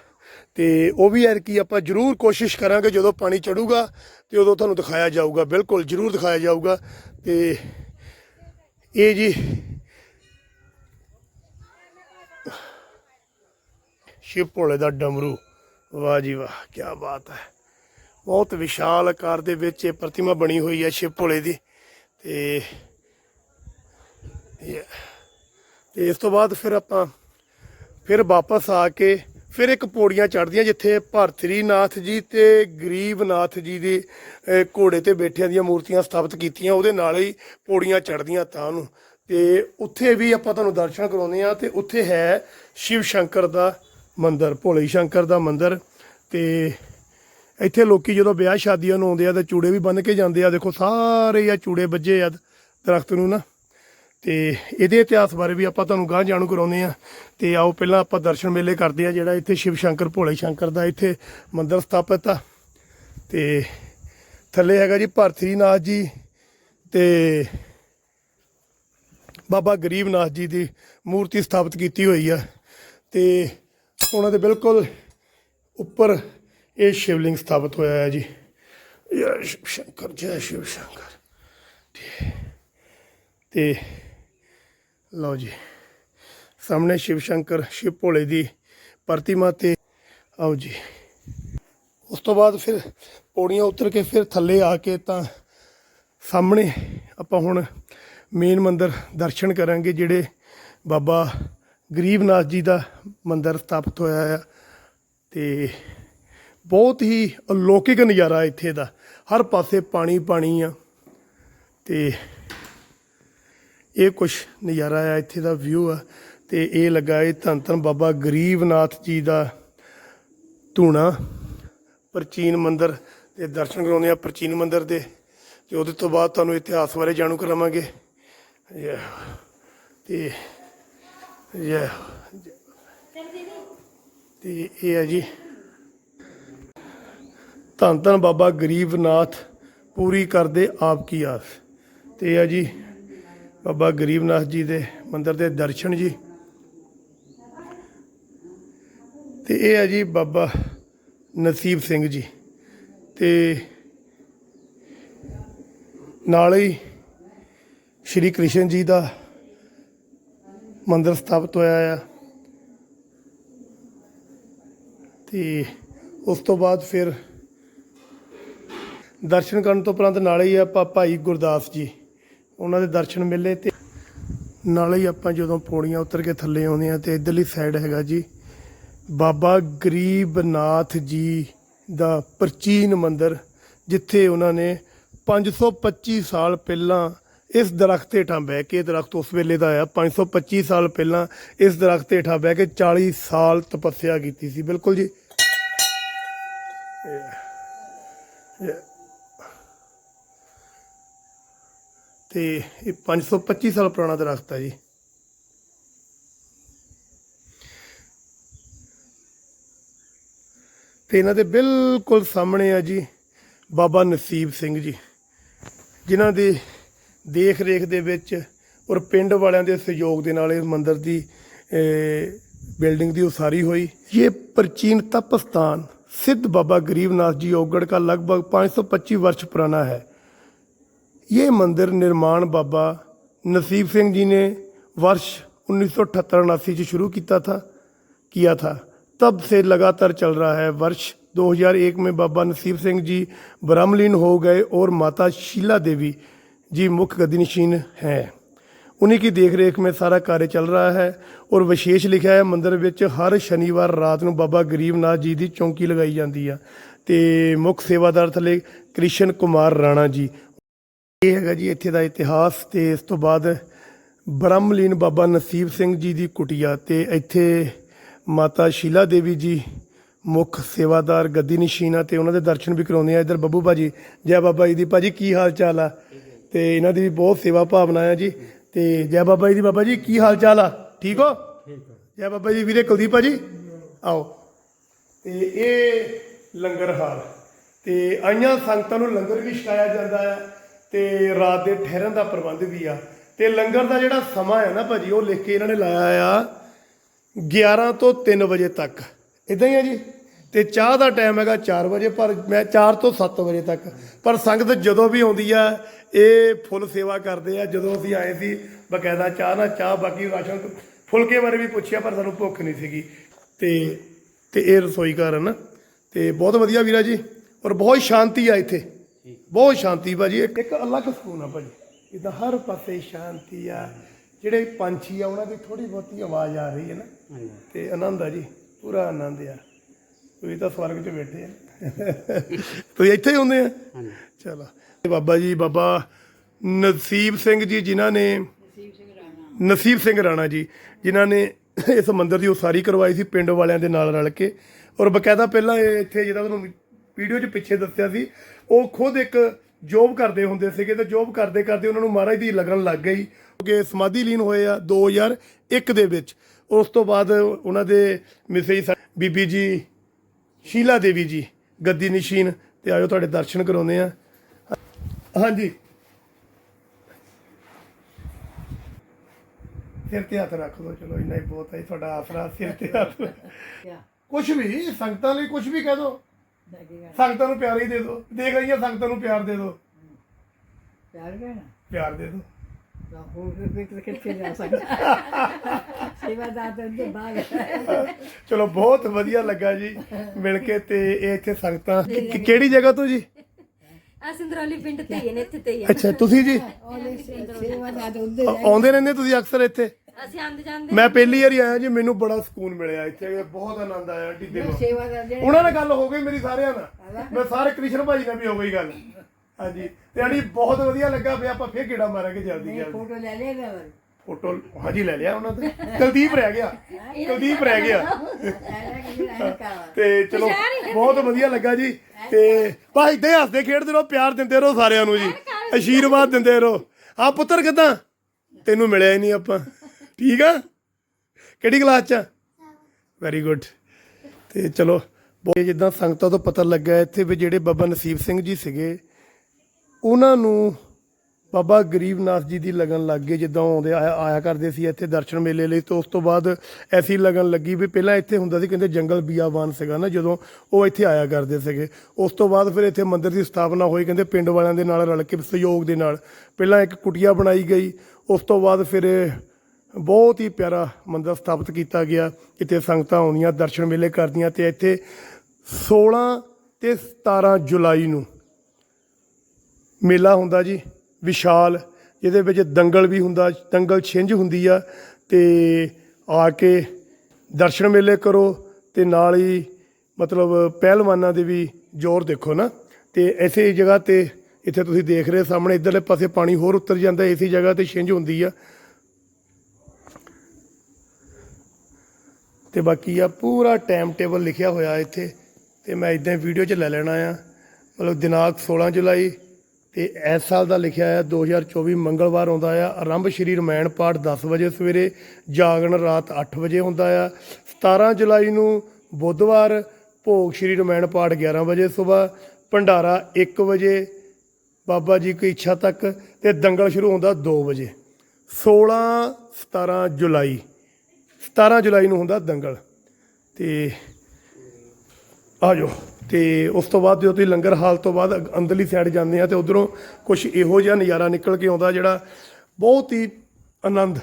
ਤੇ ਉਹ ਵੀ ਯਾਰ ਕੀ ਆਪਾਂ ਜਰੂਰ ਕੋਸ਼ਿਸ਼ ਕਰਾਂਗੇ, ਜਦੋਂ ਪਾਣੀ ਚੜੂਗਾ ਤੇ ਉਦੋਂ ਤੁਹਾਨੂੰ ਦਿਖਾਇਆ ਜਾਊਗਾ। ਬਿਲਕੁਲ, ਜਰੂਰ ਦਿਖਾਇਆ ਜਾਊਗਾ। ਤੇ ਇਹ ਜੀ ਸ਼ਿਵ ਭੋਲੇ ਦਾ ਡਮਰੂ। ਵਾਹ ਜੀ ਵਾਹ ਕੀ ਬਾਤ ਹੈ। ਬਹੁਤ ਵਿਸ਼ਾਲ ਆਕਾਰ ਦੇ ਵਿੱਚ ਇਹ ਪ੍ਰਤਿਮਾ ਬਣੀ ਹੋਈ ਹੈ ਸ਼ਿਵ ਭੋਲੇ ਦੀ। ਤੇ ਤੇ ਇਸ ਤੋਂ ਬਾਅਦ ਫਿਰ ਆਪਾਂ ਫਿਰ ਵਾਪਸ ਆ ਕੇ ਫਿਰ ਇੱਕ ਪੌੜੀਆਂ ਚੜ੍ਹਦੀਆਂ ਜਿੱਥੇ ਭਰਤਰੀਨਾਥ ਜੀ ਤੇ ਗਰੀਬਨਾਥ ਜੀ ਦੀ ਘੋੜੇ ਤੇ ਬੈਠਿਆਂ ਦੀਆਂ ਮੂਰਤੀਆਂ ਸਥਾਪਿਤ ਕੀਤੀਆਂ, ਉਹਦੇ ਨਾਲ ਹੀ ਪੌੜੀਆਂ ਚੜ੍ਹਦੀਆਂ ਤਾਂ ਨੂੰ। ਤੇ ਉੱਥੇ ਵੀ ਆਪਾਂ ਤੁਹਾਨੂੰ ਦਰਸ਼ਨ ਕਰਾਉਂਦੇ ਆ ਤੇ ਉੱਥੇ ਹੈ ਸ਼ਿਵ ਸ਼ੰਕਰ ਦਾ ਮੰਦਿਰ, ਭੋਲੇ ਸ਼ੰਕਰ ਦਾ ਮੰਦਿਰ ਤੇ ਇੱਥੇ ਲੋਕੀ ਜਦੋਂ ਵਿਆਹ ਸ਼ਾਦੀਆਂ ਨੂੰ ਆਉਂਦੇ ਆ ਤੇ ਚੂੜੇ ਵੀ ਬੰਨ ਕੇ ਜਾਂਦੇ ਆ, ਦੇਖੋ ਸਾਰੇ ਆ ਚੂੜੇ ਵੱਜੇ ਆ ਦਰਖਤ ਨੂੰ ਨਾ। ਤੇ ਇਹਦੇ ਇਤਿਹਾਸ ਬਾਰੇ ਵੀ ਆਪਾਂ ਤੁਹਾਨੂੰ ਗਾਂ ਜਾਣੂ ਕਰਾਉਂਦੇ ਆ। ਤੇ ਆਓ ਪਹਿਲਾਂ ਆਪਾਂ ਦਰਸ਼ਨ ਮੇਲੇ ਕਰਦੇ ਆ, ਜਿਹੜਾ ਇੱਥੇ ਸ਼ਿਵ ਸ਼ੰਕਰ, ਭੋਲੇ ਸ਼ੰਕਰ ਦਾ ਇੱਥੇ ਮੰਦਿਰ ਸਥਾਪਿਤ ਆ। ਤੇ ਥੱਲੇ ਹੈਗਾ ਜੀ ਭਰਤਰੀਨਾਥ ਜੀ ਤੇ ਬਾਬਾ ਗਰੀਬ ਨਾਥ ਜੀ ਦੀ ਮੂਰਤੀ ਸਥਾਪਿਤ ਕੀਤੀ ਹੋਈ ਆ। ਤੇ ਉਹਨਾਂ ਦੇ ਬਿਲਕੁਲ ਉੱਪਰ ਇਹ ਸ਼ਿਵਲਿੰਗ ਸਥਾਪਿਤ ਹੋਇਆ ਹੈ ਜੀ। ਜੈ ਸ਼ਿਵ ਸ਼ੰਕਰ, ਜੈ ਸ਼ਿਵ ਸ਼ੰਕਰ। ਤੇ ਲਓ ਜੀ, ਸਾਹਮਣੇ ਸ਼ਿਵ ਸ਼ੰਕਰ, ਸ਼ਿਵ ਭੋਲੇ ਦੀ ਪ੍ਰਤਿਮਾ ਤੇ ਆਓ ਜੀ। ਉਸ ਤੋਂ ਬਾਅਦ ਫਿਰ ਪੌੜੀਆਂ ਉਤਰ ਕੇ ਫਿਰ ਥੱਲੇ ਆ ਕੇ ਤਾਂ ਸਾਹਮਣੇ ਆਪਾਂ ਹੁਣ ਮੇਨ ਮੰਦਰ ਦਰਸ਼ਨ ਕਰਾਂਗੇ, ਜਿਹੜੇ ਬਾਬਾ ਗਰੀਬਨਾਥ ਜੀ ਦਾ ਮੰਦਿਰ ਸਥਾਪਿਤ ਹੋਇਆ ਆ ਤੇ ਬਹੁਤ ਹੀ ਅਲੌਕਿਕ ਨਜ਼ਾਰਾ ਇੱਥੇ ਦਾ। ਹਰ ਪਾਸੇ ਪਾਣੀ ਪਾਣੀ ਆ ਤੇ ਇਹ ਕੁਛ ਨਜ਼ਾਰਾ ਆ, ਇੱਥੇ ਦਾ ਵਿਊ ਆ ਤੇ ਇਹ ਲੱਗਾ ਇਹ ਧੰਨ ਧੰਨ ਬਾਬਾ ਗਰੀਬਨਾਥ ਜੀ ਦਾ ਧੂਣਾ ਪ੍ਰਾਚੀਨ ਮੰਦਿਰ ਦੇ ਦਰਸ਼ਨ ਕਰਾਉਂਦੇ ਆ ਪ੍ਰਾਚੀਨ ਮੰਦਿਰ ਦੇ ਤੇ ਉਹਦੇ ਤੋਂ ਬਾਅਦ ਤੁਹਾਨੂੰ ਇਤਿਹਾਸ ਬਾਰੇ ਜਾਣੂ ਕਰਾਵਾਂਗੇ। ਜੈ ਤੇ ਜੈ ਹੋ। ਤੇ ਇਹ ਹੈ ਜੀ। ਧੰਨ ਧੰਨ ਬਾਬਾ ਗਰੀਬਨਾਥ ਪੂਰੀ ਕਰਦੇ ਆਪ ਕੀ ਆਸ। ਤੇ ਇਹ ਹੈ ਜੀ, ਬਾਬਾ ਗਰੀਬਨਾਥ ਜੀ ਦੇ ਮੰਦਿਰ ਦੇ ਦਰਸ਼ਨ ਜੀ। ਤੇ ਇਹ ਹੈ ਜੀ ਬਾਬਾ ਨਸੀਬ ਸਿੰਘ ਜੀ। ਤੇ ਨਾਲ ਹੀ ਸ਼੍ਰੀ ਕ੍ਰਿਸ਼ਨ ਜੀ ਦਾ ਮੰਦਿਰ ਸਥਾਪਿਤ ਹੋਇਆ ਆ। ਤੇ ਉਸ ਤੋਂ ਬਾਅਦ ਫਿਰ ਦਰਸ਼ਨ ਕਰਨ ਤੋਂ ਉਪਰੰਤ ਨਾਲੇ ਹੀ ਆਪਾਂ ਭਾਈ ਗੁਰਦਾਸ ਜੀ, ਉਹਨਾਂ ਦੇ ਦਰਸ਼ਨ ਮਿਲੇ ਤੇ ਨਾਲੇ ਹੀ ਆਪਾਂ ਜਦੋਂ ਪੌੜੀਆਂ ਉਤਰ ਕੇ ਥੱਲੇ ਆਉਂਦੇ ਆ ਤੇ ਇਧਰਲੀ ਸਾਈਡ ਹੈਗਾ ਜੀ, ਬਾਬਾ ਗਰੀਬਨਾਥ ਜੀ ਦਾ ਪ੍ਰਾਚੀਨ ਮੰਦਿਰ, ਜਿੱਥੇ ਉਹਨਾਂ ਨੇ 525 ਸਾਲ ਪਹਿਲਾਂ ਇਸ ਦਰਖਤ ਹੇਠਾਂ ਬਹਿ ਕੇ ਦਰਖਤ ਉਸ ਵੇਲੇ ਦਾ ਆ 525 ਸਾਲ ਪਹਿਲਾਂ, ਇਸ ਦਰਖਤ ਹੇਠਾਂ ਬਹਿ ਕੇ 40 ਸਾਲ ਤਪੱਸਿਆ ਕੀਤੀ ਸੀ। ਬਿਲਕੁਲ ਜੀ। ਇਹ- ਇਹ- ਤੇ ਇਹ 525 ਸਾਲ ਪੁਰਾਣਾ ਦਰਖਤ ਹੈ ਜੀ। ਤੇ ਇਹਨਾਂ ਦੇ ਬਿਲਕੁਲ ਸਾਹਮਣੇ ਆ ਜੀ, ਬਾਬਾ ਨਸੀਬ ਸਿੰਘ ਜੀ, ਜਿਨ੍ਹਾਂ ਦੀ ਦੇਖ ਰੇਖ ਦੇ ਵਿੱਚ ਔਰ ਪਿੰਡ ਵਾਲਿਆਂ ਦੇ ਸਹਿਯੋਗ ਦੇ ਨਾਲ ਇਸ ਮੰਦਿਰ ਦੀ ਅਹ, ਬਿਲਡਿੰਗ ਦੀ ਉਸਾਰੀ ਹੋਈ ਇਹ ਪ੍ਰਾਚੀਨ ਤਪ ਸਥਾਨ सिद्ध बाबा गरीबनाथ जी ओगढ़ का लगभग 525 वर्ष पुराना है ये मंदिर निर्माण बाबा नसीब सिंह जी ने वर्ष उन्नीस सौ अठहत्तर से शुरू किया था किया था तब से लगातार चल रहा है वर्ष 2001 में बाबा नसीब सिंह जी ब्रह्मलीन हो गए और माता शीला देवी जी मुख्य गतिनशीन हैं उन्हीं की देख रेख में सारा कार्य चल रहा है और ਵਿਸ਼ੇਸ਼ ਲਿਖਿਆ ਹੈ ਮੰਦਿਰ ਵਿੱਚ ਹਰ ਸ਼ਨੀਵਾਰ ਰਾਤ ਨੂੰ ਬਾਬਾ ਗਰੀਬਨਾਥ ਜੀ ਦੀ ਚੌਂਕੀ ਲਗਾਈ ਜਾਂਦੀ ਆ ਤੇ ਮੁੱਖ ਸੇਵਾਦਾਰ ਥਲੇ ਕ੍ਰਿਸ਼ਨ ਕੁਮਾਰ ਰਾਣਾ ਜੀ ਇਹ ਹੈਗਾ ਜੀ ਇੱਥੇ ਦਾ ਇਤਿਹਾਸ ਤੇ ਇਸ ਤੋਂ ਬਾਅਦ ਬ੍ਰਹਮਲੀਨ ਬਾਬਾ ਨਸੀਬ ਸਿੰਘ ਜੀ ਦੀ ਕੁਟੀਆ ਤੇ ਇੱਥੇ ਮਾਤਾ ਸ਼ੀਲਾ ਦੇਵੀ ਜੀ ਮੁੱਖ ਸੇਵਾਦਾਰ ਗੱਦੀ ਨਿਸ਼ੀਨਾ ਤੇ ਉਹਨਾਂ ਦੇ ਦਰਸ਼ਨ ਵੀ ਕਰਾਉਂਦੇ ਆ ਇਧਰ ਬੱਬੂ ਭਾਜੀ ਜੈ ਬਾਬਾ ਜੀ ਦੀ ਭਾਜੀ ਕੀ ਹਾਲ ਚਾਲ ਆ ਤੇ ਇਹਨਾਂ ਦੀ ਵੀ ਬਹੁਤ ਸੇਵਾ ਭਾਵਨਾ ਆ ਜੀ। ਤੇ ਜੈ ਬਾਬਾ ਜੀ ਦੀ ਬਾਬਾ ਜੀ ਕੀ ਹਾਲ ਚਾਲ ਆ? ਠੀਕ ਹੋ? ਜੈ ਬਾਬਾ ਜੀ ਵੀਰੇ ਕੁਲਦੀਪ ਭਾਜੀ? ਆਓ। ਤੇ ਇਹ ਲੰਗਰ ਹਾਲ। ਤੇ ਆਈਆਂ ਸੰਗਤਾਂ ਨੂੰ ਲੰਗਰ ਵੀ ਛਕਾਇਆ ਜਾਂਦਾ ਆ ਤੇ ਰਾਤ ਦੇ ਠਹਿਰਨ ਦਾ ਪ੍ਰਬੰਧ ਵੀ ਆ। ਤੇ ਲੰਗਰ ਦਾ ਜਿਹੜਾ ਸਮਾਂ ਹੈ ਨਾ ਭਾਜੀ ਉਹ ਲਿਖ ਕੇ ਇਹਨਾਂ ਨੇ ਲਾਇਆ ਆ 11 ਤੋਂ 3 ਵਜੇ ਤੱਕ। ਇਦਾਂ ਹੀ ਆ ਜੀ? ਤੇ ਚਾਹ ਦਾ ਟਾਈਮ ਹੈਗਾ 4 ਵਜੇ ਪਰ ਮੈਂ 4 ਤੋਂ 7 ਵਜੇ ਤੱਕ। ਪਰ ਸੰਗਤ ਜਦੋਂ ਵੀ ਆਉਂਦੀ ਆ ਇਹ ਫੁੱਲ ਸੇਵਾ ਕਰਦੇ ਆ। ਜਦੋਂ ਅਸੀਂ ਆਏ ਸੀ ਬਕਾਇਦਾ ਚਾਹ ਨਾਲ ਚਾਹ ਬਾਕੀ ਰਾਸ਼ਨ ਫੁਲਕੇ ਬਾਰੇ ਵੀ ਪੁੱਛਿਆ ਪਰ ਸਾਨੂੰ ਭੁੱਖ ਨਹੀਂ ਸੀਗੀ। ਤੇ ਤੇ ਇਹ ਰਸੋਈ ਘਰ ਹੈ ਨਾ। ਤੇ ਬਹੁਤ ਵਧੀਆ ਵੀਰਾ ਜੀ ਔਰ ਬਹੁਤ ਸ਼ਾਂਤੀ ਆ ਇੱਥੇ। ਬਹੁਤ ਸ਼ਾਂਤੀ ਭਾਜੀ। ਇੱਕ ਇੱਕ ਅਲੱਗ ਸਕੂਨ ਆ ਭਾਜੀ। ਇਦਾਂ ਹਰ ਪਾਸੇ ਸ਼ਾਂਤੀ ਆ। ਜਿਹੜੇ ਪੰਛੀ ਆ ਉਹਨਾਂ ਦੀ ਥੋੜੀ ਬਹੁਤੀ ਆਵਾਜ਼ ਆ ਰਹੀ ਹੈ ਨਾ। ਤੇ ਆਨੰਦ ਆ ਜੀ ਪੂਰਾ ਆਨੰਦ ਆ। ਤੁਸੀਂ ਤਾਂ ਸਵਰਗ 'ਚ ਬੈਠੇ ਆ। ਤੁਸੀਂ ਇੱਥੇ ਹੀ ਹੁੰਦੇ ਆ? ਚਲੋ। ਤੇ ਬਾਬਾ ਜੀ ਬਾਬਾ ਨਸੀਬ ਸਿੰਘ ਜੀ ਜਿਨ੍ਹਾਂ ਨੇ ਨਸੀਬ ਸਿੰਘ ਰਾਣਾ। ਜੀ ਜਿਨ੍ਹਾਂ ਨੇ ਇਸ ਮੰਦਿਰ ਦੀ ਉਸਾਰੀ ਕਰਵਾਈ ਸੀ ਪਿੰਡ ਵਾਲਿਆਂ ਦੇ ਨਾਲ ਰਲ ਕੇ। ਔਰ ਬਕਾਇਦਾ ਪਹਿਲਾਂ ਇਹ ਇੱਥੇ ਜਿਹੜਾ ਤੁਹਾਨੂੰ ਵੀਡੀਓ 'ਚ ਪਿੱਛੇ ਦੱਸਿਆ ਸੀ ਉਹ ਖੁਦ ਇੱਕ ਜੋਬ ਕਰਦੇ ਹੁੰਦੇ ਸੀਗੇ ਤੇ ਜੋਬ ਕਰਦੇ ਕਰਦੇ ਉਹਨਾਂ ਨੂੰ ਮਹਾਰਾਜ ਦੀ ਲੱਗਣ ਲੱਗ ਗਈ ਕਿ ਸਮਾਧੀ ਲੀਨ ਹੋਏ ਆ 2001 ਦੇ ਵਿੱਚ। ਉਸ ਤੋਂ ਬਾਅਦ ਉਹਨਾਂ ਦੇ ਮਿਸੇਜ ਬੀਬੀ ਜੀ ਸ਼ੀਲਾ ਦੇਵੀ ਜੀ ਗੱਦੀ ਨਿਸ਼ੀਨ ਤੇ ਆਇਓ ਤੁਹਾਡੇ ਦਰਸ਼ਨ ਕਰਾਉਂਦੇ ਆ ਹਾਂਜੀ। ਸਿਰ ਤੇ ਹੱਥ ਰੱਖ ਦੋ ਚਲੋ ਇੰਨਾ ਹੀ ਬਹੁਤ ਹੈ ਤੁਹਾਡਾ ਆਸਰਾ ਸਿਰ ਤੇ ਹੱਥ ਕੁਝ ਵੀ ਸੰਗਤਾਂ ਲਈ ਕੁਝ ਵੀ ਕਹਿ ਦੋ। ਸੰਗਤਾਂ ਨੂੰ ਪਿਆਰ ਹੀ ਦੇ ਦਿਓ ਦੇਖ ਰਹੀਆਂ ਸੰਗਤਾਂ ਨੂੰ ਪਿਆਰ ਦੇ ਦਿਓ ਪਿਆਰ ਕਰਨਾ ਪਿਆਰ ਦੇ ਦਿਓ ਹੋਰ ਕਿੱਥੇ ਜਾ ਸਕਦਾ? ਸੇਵਾਦਾਰ ਤਾਂ ਦੇ ਬਾਹਰ ਚਲੋ ਬਹੁਤ ਵਧੀਆ ਲੱਗਾ ਜੀ ਮਿਲ ਕੇ ਤੇ ਇਹ ਇੱਥੇ ਸੰਗਤਾਂ। ਕਿ- ਕਿਹੜੀ ਜਗ੍ਹਾ ਤੋਂ ਜੀ? ਆ ਸਿੰਦਰੌਲੀ ਪਿੰਡ ਤੇ ਹੀ ਨੇ ਇੱਥੇ ਤੇ ਹੀ ਅੱਛਾ ਤੁਸੀਂ ਜੀ? ਉਹਦੇ ਸੇਵਾਦਾਰ ਤਾਂ ਉਹਦੇ ਆ- ਆਉਂਦੇ ਰਹਿੰਦੇ ਤੁਸੀਂ ਅਕਸਰ ਇੱਥੇ? ਅਸੀਂ ਆਂਦੇ ਜਾਂਦੇ ਮੈਂ ਪਹਿਲੀ ਵਾਰੀ ਆਇਆ ਜੀ ਮੈਨੂੰ ਬੜਾ ਸਕੂਨ ਮਿਲਿਆ ਇੱਥੇ ਬਹੁਤ ਆਨੰਦ ਆਇਆ ਸੇਵਾਦਾਰ ਜਿਹੜੇ ਉਹਨਾਂ ਨਾਲ ਗੱਲ ਹੋ ਗਈ ਮੇਰੀ ਸਾਰਿਆਂ ਨਾਲ। ਮੈਂ ਸਾਰੇ ਕ੍ਰਿਸ਼ਨ ਭਾਜੀ ਨਾਲ ਵੀ ਹੋ ਗਈ ਗੱਲ। ਹਾਂਜੀ ਤੇ ਆੜੀ ਬਹੁਤ ਵਧੀਆ ਲੱਗਾ ਫੇ ਆਪਾਂ ਫੇਰ ਗੇੜਾ ਮਾਰਾਂਗੇ ਜਲਦੀ ਜਲਦੀ। ਫੋਟੋ ਲੈ ਲੈ ਨਾ ਫੋਟੋ ਹਾਂਜੀ ਲੈ ਲਿਆ ਉਹਨਾਂ ਤੇ। ਕੁਲਦੀਪ ਰਹਿ ਗਿਆ। ਕੁਲਦੀਪ ਰਹਿ ਗਿਆ। ਤੇ ਚਲੋ ਬਹੁਤ ਵਧੀਆ ਲੱਗਾ ਜੀ। ਤੇ ਭਾਈ ਦੇ ਹੱਸਦੇ ਖੇਡਦੇ ਰਹੋ ਪਿਆਰ ਦਿੰਦੇ ਰਹੋ ਸਾਰਿਆਂ ਨੂੰ ਜੀ। ਆਸ਼ੀਰਵਾਦ ਦਿੰਦੇ ਰਹੋ। ਹਾਂ ਪੁੱਤਰ ਕਿਦਾਂ? ਤੈਨੂੰ ਮਿਲਿਆ ਹੀ ਨਹੀਂ ਆਪਾਂ। ਠੀਕ ਆ? ਕਿਹੜੀ ਕਲਾਸ ਚ ਵੈਰੀ ਗੁੱਡ ਤੇ ਚਲੋ ਬਹੁਤ ਜਿੱਦਾਂ ਸੰਗਤਾਂ ਤੋਂ ਪਤਾ ਲੱਗਾ ਇੱਥੇ ਵੀ ਜਿਹੜੇ ਬਾਬਾ ਨਸੀਬ ਸਿੰਘ ਜੀ ਸੀਗੇ ਉਹਨਾਂ ਨੂੰ ਬਾਬਾ ਗਰੀਬਨਾਥ ਜੀ ਦੀ ਲਗਨ ਲੱਗ ਗਈ ਜਿੱਦਾਂ ਆਉਂਦੇ ਆਇਆ ਆਇਆ ਕਰਦੇ ਸੀ ਇੱਥੇ ਦਰਸ਼ਨ ਮੇਲੇ ਲਈ, ਤੇ ਉਸ ਤੋਂ ਬਾਅਦ ਐਸੀ ਲਗਨ ਲੱਗੀ ਵੀ ਪਹਿਲਾਂ ਇੱਥੇ ਹੁੰਦਾ ਸੀ, ਕਹਿੰਦੇ ਜੰਗਲ ਬੀਆਬਾਨ ਸੀਗਾ ਨਾ, ਜਦੋਂ ਉਹ ਇੱਥੇ ਆਇਆ ਕਰਦੇ ਸੀਗੇ। ਉਸ ਤੋਂ ਬਾਅਦ ਫਿਰ ਇੱਥੇ ਮੰਦਿਰ ਦੀ ਸਥਾਪਨਾ ਹੋਈ, ਕਹਿੰਦੇ ਪਿੰਡ ਵਾਲਿਆਂ ਦੇ ਨਾਲ ਰਲ ਕੇ ਸਹਿਯੋਗ ਦੇ ਨਾਲ। ਪਹਿਲਾਂ ਇੱਕ ਕੁਟੀਆ ਬਣਾਈ ਗਈ, ਉਸ ਤੋਂ ਬਾਅਦ ਫਿਰ ਬਹੁਤ ਹੀ ਪਿਆਰਾ ਮੰਦਿਰ ਸਥਾਪਿਤ ਕੀਤਾ ਗਿਆ। ਇੱਥੇ ਸੰਗਤਾਂ ਆਉਂਦੀਆਂ ਦਰਸ਼ਨ ਮੇਲੇ ਕਰਦੀਆਂ, ਤੇ ਇੱਥੇ 16 ਤੇ 17 ਜੁਲਾਈ ਨੂੰ ਮੇਲਾ ਹੁੰਦਾ ਜੀ। ਵਿਸ਼ਾਲ, ਜਿਹਦੇ ਵਿੱਚ ਦੰਗਲ ਵੀ ਹੁੰਦਾ, ਦੰਗਲ ਛਿੰਝ ਹੁੰਦੀ ਆ, ਤੇ ਆ ਕੇ ਦਰਸ਼ਨ ਮੇਲੇ ਕਰੋ, ਤੇ ਨਾਲ ਹੀ ਮਤਲਬ ਪਹਿਲਵਾਨਾਂ ਦੇ ਵੀ ਜ਼ੋਰ ਦੇਖੋ ਨਾ। ਤੇ ਐਸੇ ਜਗ੍ਹਾ ਤੇ ਇੱਥੇ ਤੁਸੀਂ ਦੇਖ ਰਹੇ ਸਾਹਮਣੇ ਇਧਰਲੇ ਪਾਸੇ ਪਾਣੀ ਹੋਰ ਉੱਤਰ ਜਾਂਦਾ, ਇਸੇ ਜਗ੍ਹਾ ਤੇ ਛਿੰਝ ਹੁੰਦੀ ਆ। ਤੇ ਬਾਕੀ ਆ ਪੂਰਾ ਟਾਈਮ ਟੇਬਲ ਲਿਖਿਆ ਹੋਇਆ ਇੱਥੇ, ਤੇ ਮੈਂ ਇਦਾਂ ਵੀਡੀਓ 'ਚ ਲੈ ਲੈਣਾ ਆ। ਮਤਲਬ ਦਿਨਾਂਕ 16 ਜੁਲਾਈ ਤੇ ਇਸ ਸਾਲ ਦਾ ਲਿਖਿਆ ਆ 2024 ਮੰਗਲਵਾਰ ਆਉਂਦਾ ਆ। ਆਰੰਭ ਸ਼੍ਰੀ ਰਮਾਇਣ ਪਾਠ 10 ਵਜੇ ਸਵੇਰੇ, ਜਾਗਣ ਰਾਤ 8 ਵਜੇ ਹੁੰਦਾ ਆ। 17 ਜੁਲਾਈ ਨੂੰ ਬੁੱਧਵਾਰ, ਭੋਗ ਸ਼੍ਰੀ ਰਮਾਇਣ ਪਾਠ 11 ਵਜੇ ਸਵੇਰ, ਭੰਡਾਰਾ 1 ਵਜੇ, ਬਾਬਾ ਜੀ ਕੀ ਇੱਛਾ ਤੱਕ ਤੇ ਦੰਗਲ ਸ਼ੁਰੂ ਹੁੰਦਾ 2 ਵਜੇ। 16 17 ਜੁਲਾਈ 17 ਜੁਲਾਈ ਨੂੰ ਹੁੰਦਾ ਦੰਗਲ। ਤੇ ਆ ਜਾਓ। ਤੇ ਉਸ ਤੋਂ ਬਾਅਦ ਜਦੋਂ ਤੁਸੀਂ ਲੰਗਰ ਹਾਲ ਤੋਂ ਬਾਅਦ ਅਗ- ਅੰਦਰਲੀ ਸਾਈਡ ਜਾਂਦੇ ਆ ਤੇ ਉਧਰੋਂ ਕੁਝ ਇਹੋ ਜਿਹਾ ਨਜ਼ਾਰਾ ਨਿਕਲ ਕੇ ਆਉਂਦਾ ਜਿਹੜਾ ਬਹੁਤ ਹੀ ਆਨੰਦ।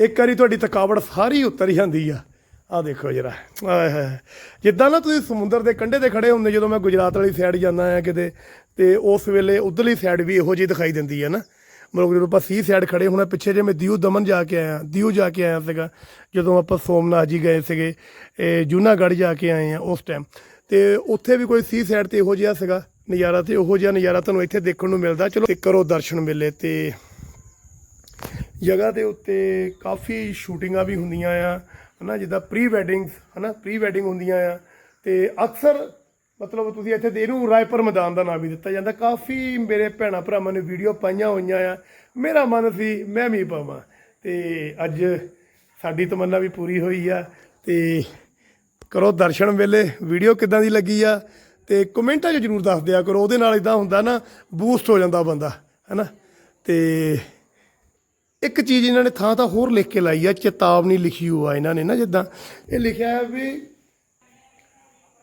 ਇੱਕ ਵਾਰੀ ਤੁਹਾਡੀ ਥਕਾਵਟ ਸਾਰੀ ਉਤਰ ਜਾਂਦੀ ਆ। ਆ ਦੇਖੋ ਜਰਾ, ਆਏ ਜਿੱਦਾਂ ਨਾ ਤੁਸੀਂ ਸਮੁੰਦਰ ਦੇ ਕੰਢੇ ਤੇ ਖੜੇ ਹੁੰਦੇ ਜਦੋਂ ਮੈਂ ਗੁਜਰਾਤ ਵਾਲੀ ਸਾਈਡ ਜਾਂਦਾ ਆ ਕਿਤੇ, ਤੇ ਉਸ ਵੇਲੇ ਉਧਰਲੀ ਸਾਈਡ ਵੀ ਇਹੋ ਜਿਹੀ ਦਿਖਾਈ ਦਿੰਦੀ ਹੈ ਨਾ। ਮਤਲਬ ਜਦੋਂ ਆਪਾਂ ਸੀ ਸਾਈਡ ਖੜੇ ਹੋਣਾ, ਪਿੱਛੇ ਜੇ ਮੈਂ ਦਿਊ ਦਮਨ ਜਾ ਕੇ ਆਇਆ, ਦਿਊ ਜਾ ਕੇ ਆਇਆ ਸੀਗਾ, ਜਦੋਂ ਆਪਾਂ ਸੋਮਨਾਥ ਜੀ ਗਏ ਸੀਗੇ, ਇਹ ਜੂਨਾਗੜ੍ਹ ਜਾ ਕੇ ਆਏ ਆ ਉਸ ਟਾਈਮ ਤੇ ਉੱਥੇ ਵੀ ਕੋਈ ਸੀ ਸਾਈਡ ਤੇ ਇਹੋ ਜਿਹਾ ਸੀਗਾ, ਨਜ਼ਾਰਾ ਤੇ ਉਹੋ ਜਿਹਾ ਨਜ਼ਾਰਾ ਤੁਹਾਨੂੰ ਇੱਥੇ ਦੇਖਣ ਨੂੰ ਮਿਲਦਾ। ਚਲੋ, ਤੇ ਕਰੋ ਦਰਸ਼ਨ ਮਿਲੇ ਤੇ। ਜਗ੍ਹਾ ਦੇ ਉੱਤੇ ਕਾਫੀ ਸ਼ੂਟਿੰਗਾਂ ਵੀ ਹੁੰਦੀਆਂ ਆ, ਹਨਾ, ਜਿੱਦਾਂ ਪ੍ਰੀ ਵੈਡਿੰਗਸ ਹਨਾ ਪ੍ਰੀ ਵੈਡਿੰਗ ਹੁੰਦੀਆਂ ਆ। ਤੇ ਅਕਸਰ ਮਤਲਬ ਤੁਸੀਂ ਇੱਥੇ ਦੇ ਇਹਨੂੰ ਰਾਏਪੁਰ ਮੈਦਾਨ ਦਾ ਨਾਮ ਵੀ ਦਿੱਤਾ ਜਾਂਦਾ। ਕਾਫੀ ਮੇਰੇ ਭੈਣਾ ਭਰਾਵਾਂ ਨੇ ਵੀਡੀਓ ਪਾਈਆਂ ਹੋਈਆਂ ਆ। ਮੇਰਾ ਮਨ ਸੀ, ਮੈਂ ਵੀ ਪਾਵਾਂ। ਤੇ ਅੱਜ ਸਾਡੀ ਤਮੰਨਾ ਵੀ ਪੂਰੀ ਹੋਈ ਆ। ਤੇ ਕਰੋ ਦਰਸ਼ਨ ਵੇਲੇ ਵੀਡੀਓ ਕਿੱਦਾਂ ਦੀ ਲੱਗੀ ਆ ਤੇ ਕਮੈਂਟਾਂ 'ਚ ਜਰੂਰ ਦੱਸ ਦਿਆ ਕਰੋ, ਉਹਦੇ ਨਾਲ ਇਦਾਂ ਹੁੰਦਾ ਨਾ ਬੂਸਟ ਹੋ ਜਾਂਦਾ ਬੰਦਾ, ਹੈਨਾ? ਤੇ ਇੱਕ ਚੀਜ਼ ਇਹਨਾਂ ਨੇ ਥਾਂ ਤਾਂ ਹੋਰ ਲਿਖ ਕੇ ਲਾਈ ਆ, ਚੇਤਾਵਨੀ ਲਿਖੀ ਹੋਆ ਇਹਨਾਂ ਨੇ ਨਾ ਜਿੱਦਾਂ। ਇਹ ਲਿਖਿਆ ਹੈ ਵੀ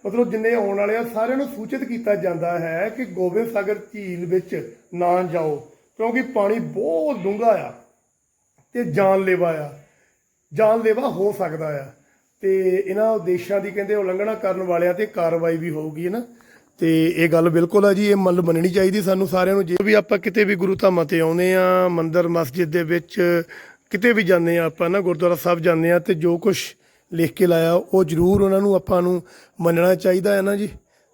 ਮਤਲਬ ਜਿੰਨੇ ਆਉਣ ਵਾਲੇ ਆ, ਸਾਰਿਆਂ ਨੂੰ ਸੂਚਿਤ ਕੀਤਾ ਜਾਂਦਾ ਹੈ ਕਿ ਗੋਬਿੰਦ ਸਾਗਰ ਝੀਲ ਵਿੱਚ ਨਾ ਜਾਓ, ਕਿਉਂਕਿ ਪਾਣੀ ਬਹੁਤ ਡੂੰਘਾ ਆ ਤੇ ਜਾਨਲੇਵਾ ਆ। ਜਾਨਲੇਵਾ ਹੋ ਸਕਦਾ ਆ। ਤੇ ਇਹਨਾਂ ਉਦੇਸ਼ਾਂ ਦੀ ਕਹਿੰਦੇ ਉਲੰਘਣਾ ਕਰਨ ਵਾਲਿਆਂ ਤੇ ਕਾਰਵਾਈ ਵੀ ਹੋਊਗੀ, ਹੈ ਨਾ? ਤੇ ਇਹ ਗੱਲ ਬਿਲਕੁਲ ਆ ਜੀ, ਇਹ ਮੱਲ ਮੰਨਣੀ ਚਾਹੀਦੀ ਸਾਨੂੰ ਸਾਰਿਆਂ ਨੂੰ। ਜੇ ਵੀ ਆਪਾਂ ਕਿਤੇ ਵੀ ਗੁਰੂ ਧਾਮਾਂ ਤੇ ਆਉਂਦੇ ਆ ਮੰਦਰ, ਮਸਜਿਦ ਦੇ ਵਿੱਚ, ਕਿਤੇ ਵੀ ਜਾਂਦੇ ਆ ਆਪਾਂ, ਨਾ, ਗੁਰਦੁਆਰਾ ਸਾਹਿਬ ਜਾਂਦੇ ਆ ਤੇ ਜੋ ਕੁਝ ਲਿਖ ਕੇ ਲਾਇਆ, ਉਹ ਜ਼ਰੂਰ ਉਹਨਾਂ ਨੂੰ ਆਪਾਂ ਨੂੰ ਮੰਨਣਾ ਚਾਹੀਦਾ ਹੈ ਨਾ ਜੀ।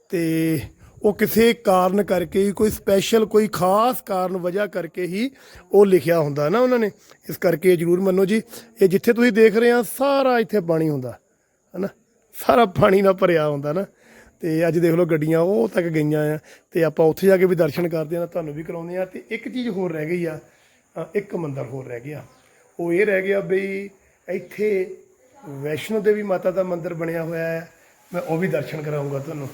ਤੇ ਉਹ ਕਿਸੇ ਕਾਰਨ ਕਰਕੇ ਹੀ, ਕੋਈ ਸਪੈਸ਼ਲ ਕੋਈ ਖਾਸ ਕਾਰਨ ਵਜ੍ਹਾ ਕਰਕੇ ਹੀ ਉਹ ਲਿਖਿਆ ਹੁੰਦਾ ਨਾ ਉਹਨਾਂ ਨੇ। ਇਸ ਕਰਕੇ ਇਹ ਜ਼ਰੂਰ ਮੰਨੋ ਜੀ, ਇਹ ਜਿੱਥੇ ਤੁਸੀਂ ਦੇਖ ਰਹੇ ਆ, ਸਾਰਾ ਇੱਥੇ ਪਾਣੀ ਹੁੰਦਾ, ਹਨਾ? ਸਾਰਾ ਪਾਣੀ ਨਾਲ ਭਰਿਆ ਹੁੰਦਾ ਨਾ। ਤੇ ਅੱਜ ਦੇਖ ਲਓ ਗੱਡੀਆਂ, ਉਹ ਤੱਕ ਗਈਆਂ ਆ। ਤੇ ਆਪਾਂ ਉੱਥੇ ਜਾ ਕੇ ਵੀ ਦਰਸ਼ਨ ਕਰਦੇ ਆ ਤੁਹਾਨੂੰ ਵੀ ਕਰਾਉਂਦੇ ਆ। ਤੇ ਇੱਕ ਚੀਜ਼ ਹੋਰ ਰਹਿ ਗਈ ਆ ਇੱਕ ਮੰਦਰ ਹੋਰ ਰਹਿ ਗਿਆ। ਉਹ ਇਹ ਰਹਿ ਗਿਆ ਬਈ ਇੱਥੇ ਵੈਸ਼ਨੋ ਦੇਵੀ ਮਾਤਾ ਦਾ ਮੰਦਿਰ ਬਣਿਆ ਹੋਇਆ ਹੈ। ਮੈਂ ਉਹ ਵੀ ਦਰਸ਼ਨ ਕਰਾਉਂਗਾ ਤੁਹਾਨੂੰ।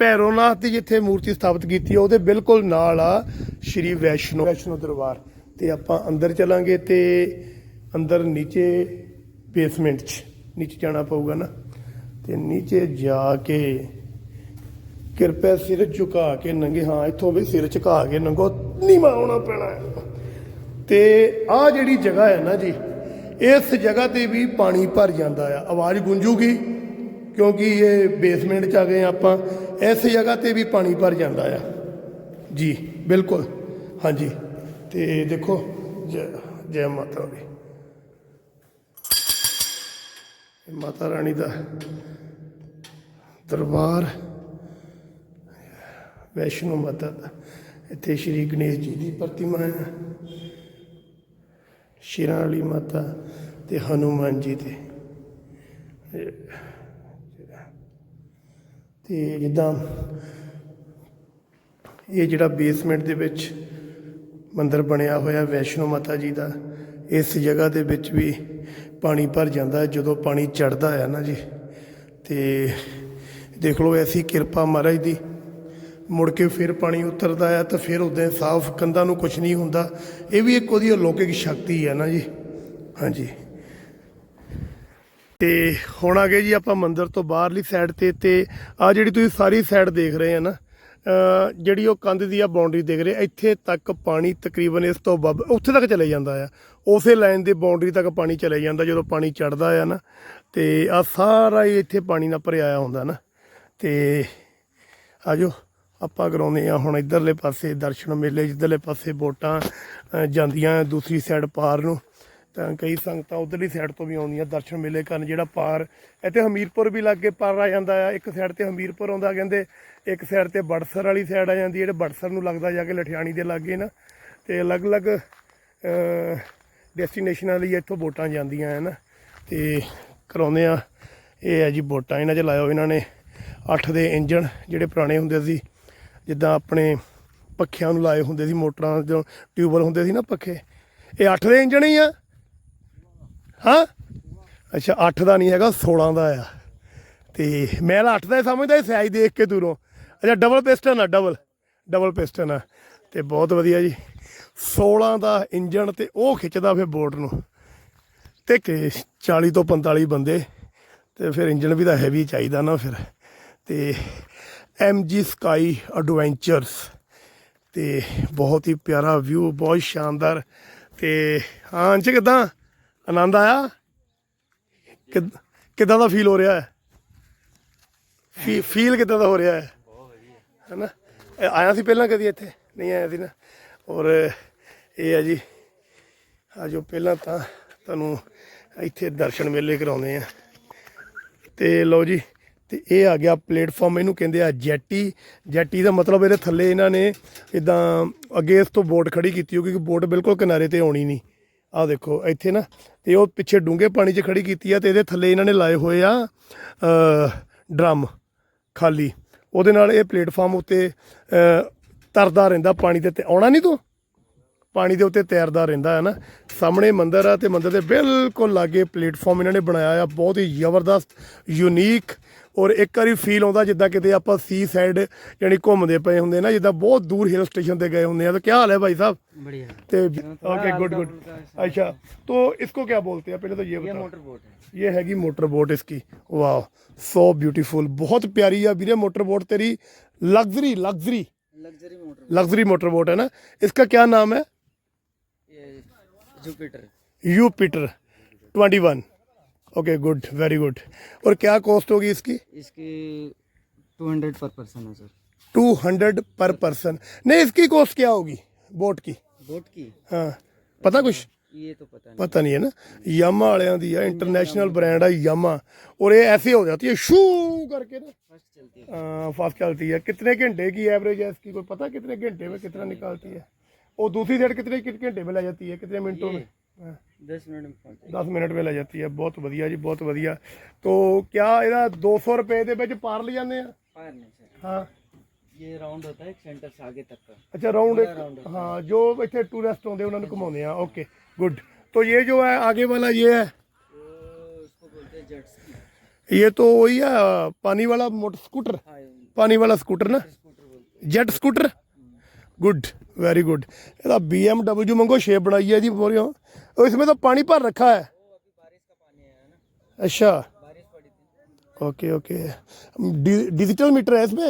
ਭੈਰੋਨਾਥ ਦੀ ਜਿੱਥੇ ਮੂਰਤੀ ਸਥਾਪਿਤ ਕੀਤੀ ਹੈ ਉਹਦੇ ਬਿਲਕੁਲ ਨਾਲ ਆ ਸ਼੍ਰੀ ਵੈਸ਼ਨੋ ਵੈਸ਼ਨੋ ਦਰਬਾਰ। ਤੇ ਆਪਾਂ ਅੰਦਰ ਚਲਾਂਗੇ ਤੇ ਅੰਦਰ ਨੀਚੇ ਬੇਸਮੈਂਟ 'ਚ, ਨੀਚੇ ਜਾਣਾ ਪਊਗਾ ਨਾ। ਤੇ ਨੀਚੇ ਜਾ ਕੇ ਕਿਰਪਾ ਸਿਰ ਝੁਕਾ ਕੇ ਨੰਗੇ, ਹਾਂ, ਇੱਥੋਂ ਵੀ ਸਿਰ ਝੁਕਾ ਕੇ ਨੰਗੋ, ਨੀਵਾਂ ਆਉਣਾ ਪੈਣਾ ਹੈ। ਤੇ ਆ ਜਿਹੜੀ ਜਗ੍ਹਾ ਹੈ ਨਾ ਜੀ, ਇਸ ਜਗ੍ਹਾ ਤੇ ਵੀ ਪਾਣੀ ਭਰ ਜਾਂਦਾ ਆ। ਆਵਾਜ਼ ਗੂੰਜੂਗੀ, ਕਿਉਂਕਿ ਇਹ ਬੇਸਮੈਂਟ ਚ ਆ ਗਏ ਆਪਾਂ। ਇਸ ਜਗ੍ਹਾ ਤੇ ਵੀ ਪਾਣੀ ਭਰ ਜਾਂਦਾ ਆ। ਜੀ, ਬਿਲਕੁਲ। ਹਾਂਜੀ। ਤੇ ਦੇਖੋ, ਜੈ ਜੈ ਮਾਤਾ ਦੀ। ਮਾਤਾ ਰਾਣੀ ਦਾ ਦਰਬਾਰ। ਵੈਸ਼ਨੋ ਮਾਤਾ ਦਾ। ਇੱਥੇ ਸ਼੍ਰੀ ਗਣੇਸ਼ ਜੀ ਦੀ ਪ੍ਰਤਿਮਾ ਹੈ। ਸ਼ੇਰਾਂ ਵਾਲੀ ਮਾਤਾ ਤੇ ਹਨੂਮਾਨ ਜੀ ਤੇ ਤੇ ਜਿੱਦਾਂ ਇਹ ਜਿਹੜਾ ਬੇਸਮੈਂਟ ਦੇ ਵਿੱਚ ਮੰਦਰ ਬਣਿਆ ਹੋਇਆ ਵੈਸ਼ਨੋ ਮਾਤਾ ਜੀ ਦਾ, ਇਸ ਜਗ੍ਹਾ ਦੇ ਵਿੱਚ ਵੀ ਪਾਣੀ ਭਰ ਜਾਂਦਾ ਜਦੋਂ ਪਾਣੀ ਚੜਦਾ ਹੈ ਨਾ ਜੀ। ਤੇ ਦੇਖ ਲਓ, ਐਸੀ ਕਿਰਪਾ ਮਹਾਰਾਜ ਦੀ। ਮੁੜ ਕੇ ਫਿਰ ਪਾਣੀ ਉਤਰਦਾ ਆ ਤਾਂ ਫਿਰ ਉਦਾਂ ਸਾਫ਼ ਕੰਧਾਂ ਨੂੰ ਕੁਝ ਨਹੀਂ ਹੁੰਦਾ। ਇਹ ਵੀ ਇੱਕ ਉਹਦੀ ਅਲੌਕਿਕ ਸ਼ਕਤੀ ਹੈ ਨਾ ਜੀ। ਹਾਂਜੀ। ਤੇ ਹੁਣ ਆ ਗਏ ਜੀ ਆਪਾਂ ਮੰਦਿਰ ਤੋਂ ਬਾਹਰਲੀ ਸਾਈਡ ਤੇ ਤੇ ਆ ਜਿਹੜੀ ਤੁਸੀਂ ਸਾਰੀ ਸਾਈਡ ਦੇਖ ਰਹੇ ਆ ਨਾ ਜਿਹੜੀ ਉਹ ਕੰਧ ਦੀ ਆ ਬਾਉਂਡਰੀ ਦੇਖ ਰਹੇ ਇੱਥੇ ਤੱਕ ਪਾਣੀ ਤਕਰੀਬਨ ਇਸ ਤੋਂ ਬੱਬ ਉੱਥੇ ਤੱਕ ਚਲੇ ਜਾਂਦਾ ਆ। ਉਸੇ ਲਾਈਨ ਦੇ ਬਾਉਂਡਰੀ ਤੱਕ ਪਾਣੀ ਚਲੇ ਜਾਂਦਾ ਜਦੋਂ ਪਾਣੀ ਚੜਦਾ ਆ ਨਾ, ਤੇ ਆ ਸਾਰਾ ਹੀ ਇੱਥੇ ਪਾਣੀ ਨਾਲ ਭਰਿਆ ਹੁੰਦਾ ਨਾ। ਤੇ ਆਜੋ, ਆਪਾਂ ਕਰਾਉਂਦੇ ਆ ਹੁਣ ਇਧਰਲੇ ਪਾਸੇ ਦਰਸ਼ਨ ਮੇਲੇ, ਜਿੱਧਰਲੇ ਪਾਸੇ ਬੋਟਾਂ ਜਾਂਦੀਆਂ ਦੂਸਰੀ ਸਾਈਡ ਪਾਰ ਨੂੰ। ਤਾਂ ਕਈ ਸੰਗਤਾਂ ਉਧਰਲੀ ਸਾਈਡ ਤੋਂ ਵੀ ਆਉਂਦੀਆਂ, ਦਰਸ਼ਨ ਮੇਲੇ ਕਰਨ ਜਿਹੜਾ ਪਾਰ। ਇੱਥੇ ਹਮੀਰਪੁਰ ਵੀ ਲਾਗੇ ਪਾਰ ਆ ਜਾਂਦਾ ਆ। ਇੱਕ ਸਾਈਡ ਤੇ ਹਮੀਰਪੁਰ ਆਉਂਦਾ ਕਹਿੰਦੇ, ਇੱਕ ਸਾਈਡ ਤੇ ਬੜਸਰ ਵਾਲੀ ਸਾਈਡ ਆ ਜਾਂਦੀ ਜਿਹੜੇ ਬੜਸਰ ਨੂੰ ਲੱਗਦਾ ਜਾ ਕੇ ਲਠਿਆਣੀ ਦੇ ਲਾਗੇ ਨਾ। ਤੇ ਅਲੱਗ-ਅਲੱਗ ਡੈਸਟੀਨੇਸ਼ਨਾਂ ਲਈ ਇੱਥੋਂ ਵੋਟਾਂ ਜਾਂਦੀਆਂ ਹਨ ਤੇ ਕਰਾਉਂਦੇ ਆ, ਇਹ ਹੈ ਜੀ ਵੋਟਾਂ ਇਹਨਾਂ 'ਚ ਲਾਇਓ ਇਹਨਾਂ ਨੇ 8 ਦੇ ਇੰਜਣ ਜਿਹੜੇ ਪੁਰਾਣੇ ਹੁੰਦੇ ਸੀ, ਜਿੱਦਾਂ ਆਪਣੇ ਪੱਖਿਆਂ ਨੂੰ ਲਾਏ ਹੁੰਦੇ ਸੀ, ਮੋਟਰਾਂ ਜਦੋਂ ਟਿਊਬਲ ਹੁੰਦੇ ਸੀ ਨਾ ਪੱਖੇ। ਇਹ 8 ਦੇ ਇੰਜਣ ਹੀ ਆ। ਹਾਂ? ਅੱਛਾ 8 ਦਾ ਨਹੀਂ ਹੈਗਾ 16 ਦਾ ਆ। ਤੇ ਮੈਂ ਤਾਂ 8 ਦਾ ਹੀ ਸਮਝਦਾ ਸੀ ਸਾਈਜ਼ ਦੇਖ ਕੇ ਦੂਰੋਂ। ਅੱਛਾ ਡਬਲ ਪਿਸਟਨ ਆ ਡਬਲ ਡਬਲ ਪਿਸਟਨ ਆ। ਤੇ ਬਹੁਤ ਵਧੀਆ ਜੀ। 16 ਦਾ ਇੰਜਣ ਤੇ ਉਹ ਖਿੱਚਦਾ ਫਿਰ ਬੋਟ ਨੂੰ। ਤੇ ਕਿ 40 ਤੋਂ 45 ਬੰਦੇ, ਤੇ ਫਿਰ ਇੰਜਣ ਵੀ ਤਾਂ ਹੈਵੀ ਚਾਹੀਦਾ ਨਾ ਫਿਰ। ਤੇ MG ਸਕਾਈ ਐਡਵੈਂਚਰਸ ਤੇ ਬਹੁਤ ਹੀ ਪਿਆਰਾ ਵਿਊ ਬਹੁਤ ਸ਼ਾਨਦਾਰ। ਤੇ ਹਾਂ, ਅੰਸ਼ ਕਿਦਾਂ? ਆਨੰਦ ਆਇਆ? ਕਿਦ- ਕਿੱਦਾਂ ਦਾ ਫੀਲ ਹੋ ਰਿਹਾ ਹੈ? ਫੀ ਫੀਲ ਕਿੱਦਾਂ ਦਾ ਹੋ ਰਿਹਾ ਹੈ? ਹੈਨਾ? ਆਇਆ ਸੀ ਪਹਿਲਾਂ ਕਦੀ ਇੱਥੇ? ਨਹੀਂ ਆਇਆ ਸੀ ਨਾ? ਔਰ ਇਹ ਹੈ ਜੀ ਆ ਜੋ ਪਹਿਲਾਂ ਤਾਂ ਤੁਹਾਨੂੰ ਇੱਥੇ ਦਰਸ਼ਨ ਮੇਲੇ ਕਰਾਉਂਦੇ ਆ ਤੇ ਲਓ ਜੀ, ਤੇ ਇਹ ਆ ਗਿਆ ਪਲੇਟਫਾਰਮ ਇਹਨੂੰ ਕਹਿੰਦੇ ਆ ਜੈਟੀ। ਜੈਟੀ ਦਾ ਮਤਲਬ ਇਹਦੇ ਥੱਲੇ ਇਹਨਾਂ ਨੇ ਇਦਾਂ ਅੱਗੇ ਇਸ ਤੋਂ ਬੋਟ ਖੜੀ ਕੀਤੀ ਹੋ ਕਿਉਂਕਿ ਬੋਟ ਬਿਲਕੁਲ ਕਿਨਾਰੇ ਤੇ ਆਉਣੀ ਨਹੀਂ। ਆਹ ਦੇਖੋ, ਇੱਥੇ ਨਾ ਤੇ ਉਹ ਪਿੱਛੇ ਡੂੰਘੇ ਪਾਣੀ 'ਚ ਖੜੀ ਕੀਤੀ ਆ ਤੇ ਇਹਦੇ ਥੱਲੇ ਇਹਨਾਂ ਨੇ ਲਾਏ ਹੋਏ ਆ ਡਰਮ ਖਾਲੀ। ਉਹਦੇ ਨਾਲ ਇਹ ਪਲੇਟਫਾਰਮ ਉੱਤੇ ਤਰਦਾ ਰਹਿੰਦਾ ਪਾਣੀ ਦੇ ਤੇ ਆਉਣਾ ਨਹੀਂ ਤੂੰ? ਪਾਣੀ ਦੇ ਉੱਤੇ ਤੈਰਦਾ ਰਹਿੰਦਾ ਹੈ ਨਾ ਸਾਹਮਣੇ ਮੰਦਿਰ ਆ ਤੇ ਮੰਦਿਰ ਦੇ ਬਿਲਕੁਲ ਲਾਗੇ ਪਲੇਟਫਾਰਮ ਇਹਨਾਂ ਨੇ ਬਣਾਇਆ ਆ ਬਹੁਤ ਹੀ ਜ਼ਬਰਦਸਤ ਯੂਨੀਕ ਔਰ ਇੱਕ ਵਾਰੀ ਫੀਲ ਆਉਂਦਾ ਜਿੱਦਾਂ ਕਿਤੇ ਆਪਾਂ ਸੀ ਸਾਈਡ ਯਾਨੀ ਘੁੰਮਦੇ ਪਏ ਹੁੰਦੇ ਨਾ ਜਿੱਦਾਂ ਬਹੁਤ ਦੂਰ ਹਿਲ ਸਟੇਸ਼ਨ ਤੇ ਗਏ ਹੁੰਦੇ ਆ ਤਾਂ ਕੀ ਹਾਲ ਹੈ ਭਾਈ ਸਾਹਿਬ बढ़िया ਤੇ ओके गुड गुड अच्छा तो इसको क्या बोलते हैं पहले तो ये ये बताओ मोटर बोट है ये हैगी मोटर बोट इसकी वाह सो ब्यूटीफुल बहुत प्यारी है वीरे मोटर बोट तेरी luxury luxury luxury motor luxury motor boat है ना इसका क्या नाम है ये Jupiter Jupiter twenty one okay good very good और क्या कॉस्ट होगी इसकी? इसकी टू हंड्रेड पर पर्सन है sir two hundred per person नहीं इसकी कॉस्ट क्या होगी? बोट की. बोट की? हाँ पता कुछ? ये तो पता नहीं. पता नहीं है ना? यामा वालियाँ दी है इंटरनेशनल ब्रांड है यामा और ये ऐसे हो जाती है शू करके ना। फ़र्स्ट चलती है. फास्ट चलती है। कितने घंटे की एवरेज है इसकी? कोई पता कितने घंटे में कितना निकालती है? और दूसरी साइड कितने कितने घंटे में ले जाती है कितने मिनटों में हाँ, दस मिनट में पहुंच जाएगी। दस मिनट में ले जाती है बहुत ਵਧੀਆ ਜੀ ਬਹੁਤ ਵਧੀਆ तो क्या ਇਹਦਾ 200 ਰੁਪਏ ਦੇ ਵਿੱਚ ਪਾਰ ਲੈ ਜਾਂਦੇ ਆ फायर नहीं सर ਹਾਂ ये राउंड होता है सेंटर से आगे तक का अच्छा राउंड हाँ जो ਇੱਥੇ ਟੂਰਿਸਟ ਆਉਂਦੇ ਉਹਨਾਂ ਨੂੰ ਘੁਮਾਉਂਦੇ ਆ ਓਕੇ ਗੁੱਡ तो ये जो है आगे वाला ये है तो उसको बोलते हैं जेट्स ये तो वही है पानी वाला मोटर स्कूटर हाँ पानी वाला स्कूटर ना स्कूटर बोलते jet scooter good very good ਇਹਦਾ BMW ਮੰਗੋ ਸ਼ੇਪ ਬਣਾਈ ਹੈ ਜੀ ਬੋਰਿਓ ਉਹ इसमें तो पानी भर रखा है वो अभी बारिश का पानी आया ना अच्छा बारिश पड़ी थी ओके ओके डि- डिजिटल मीटर है इसमें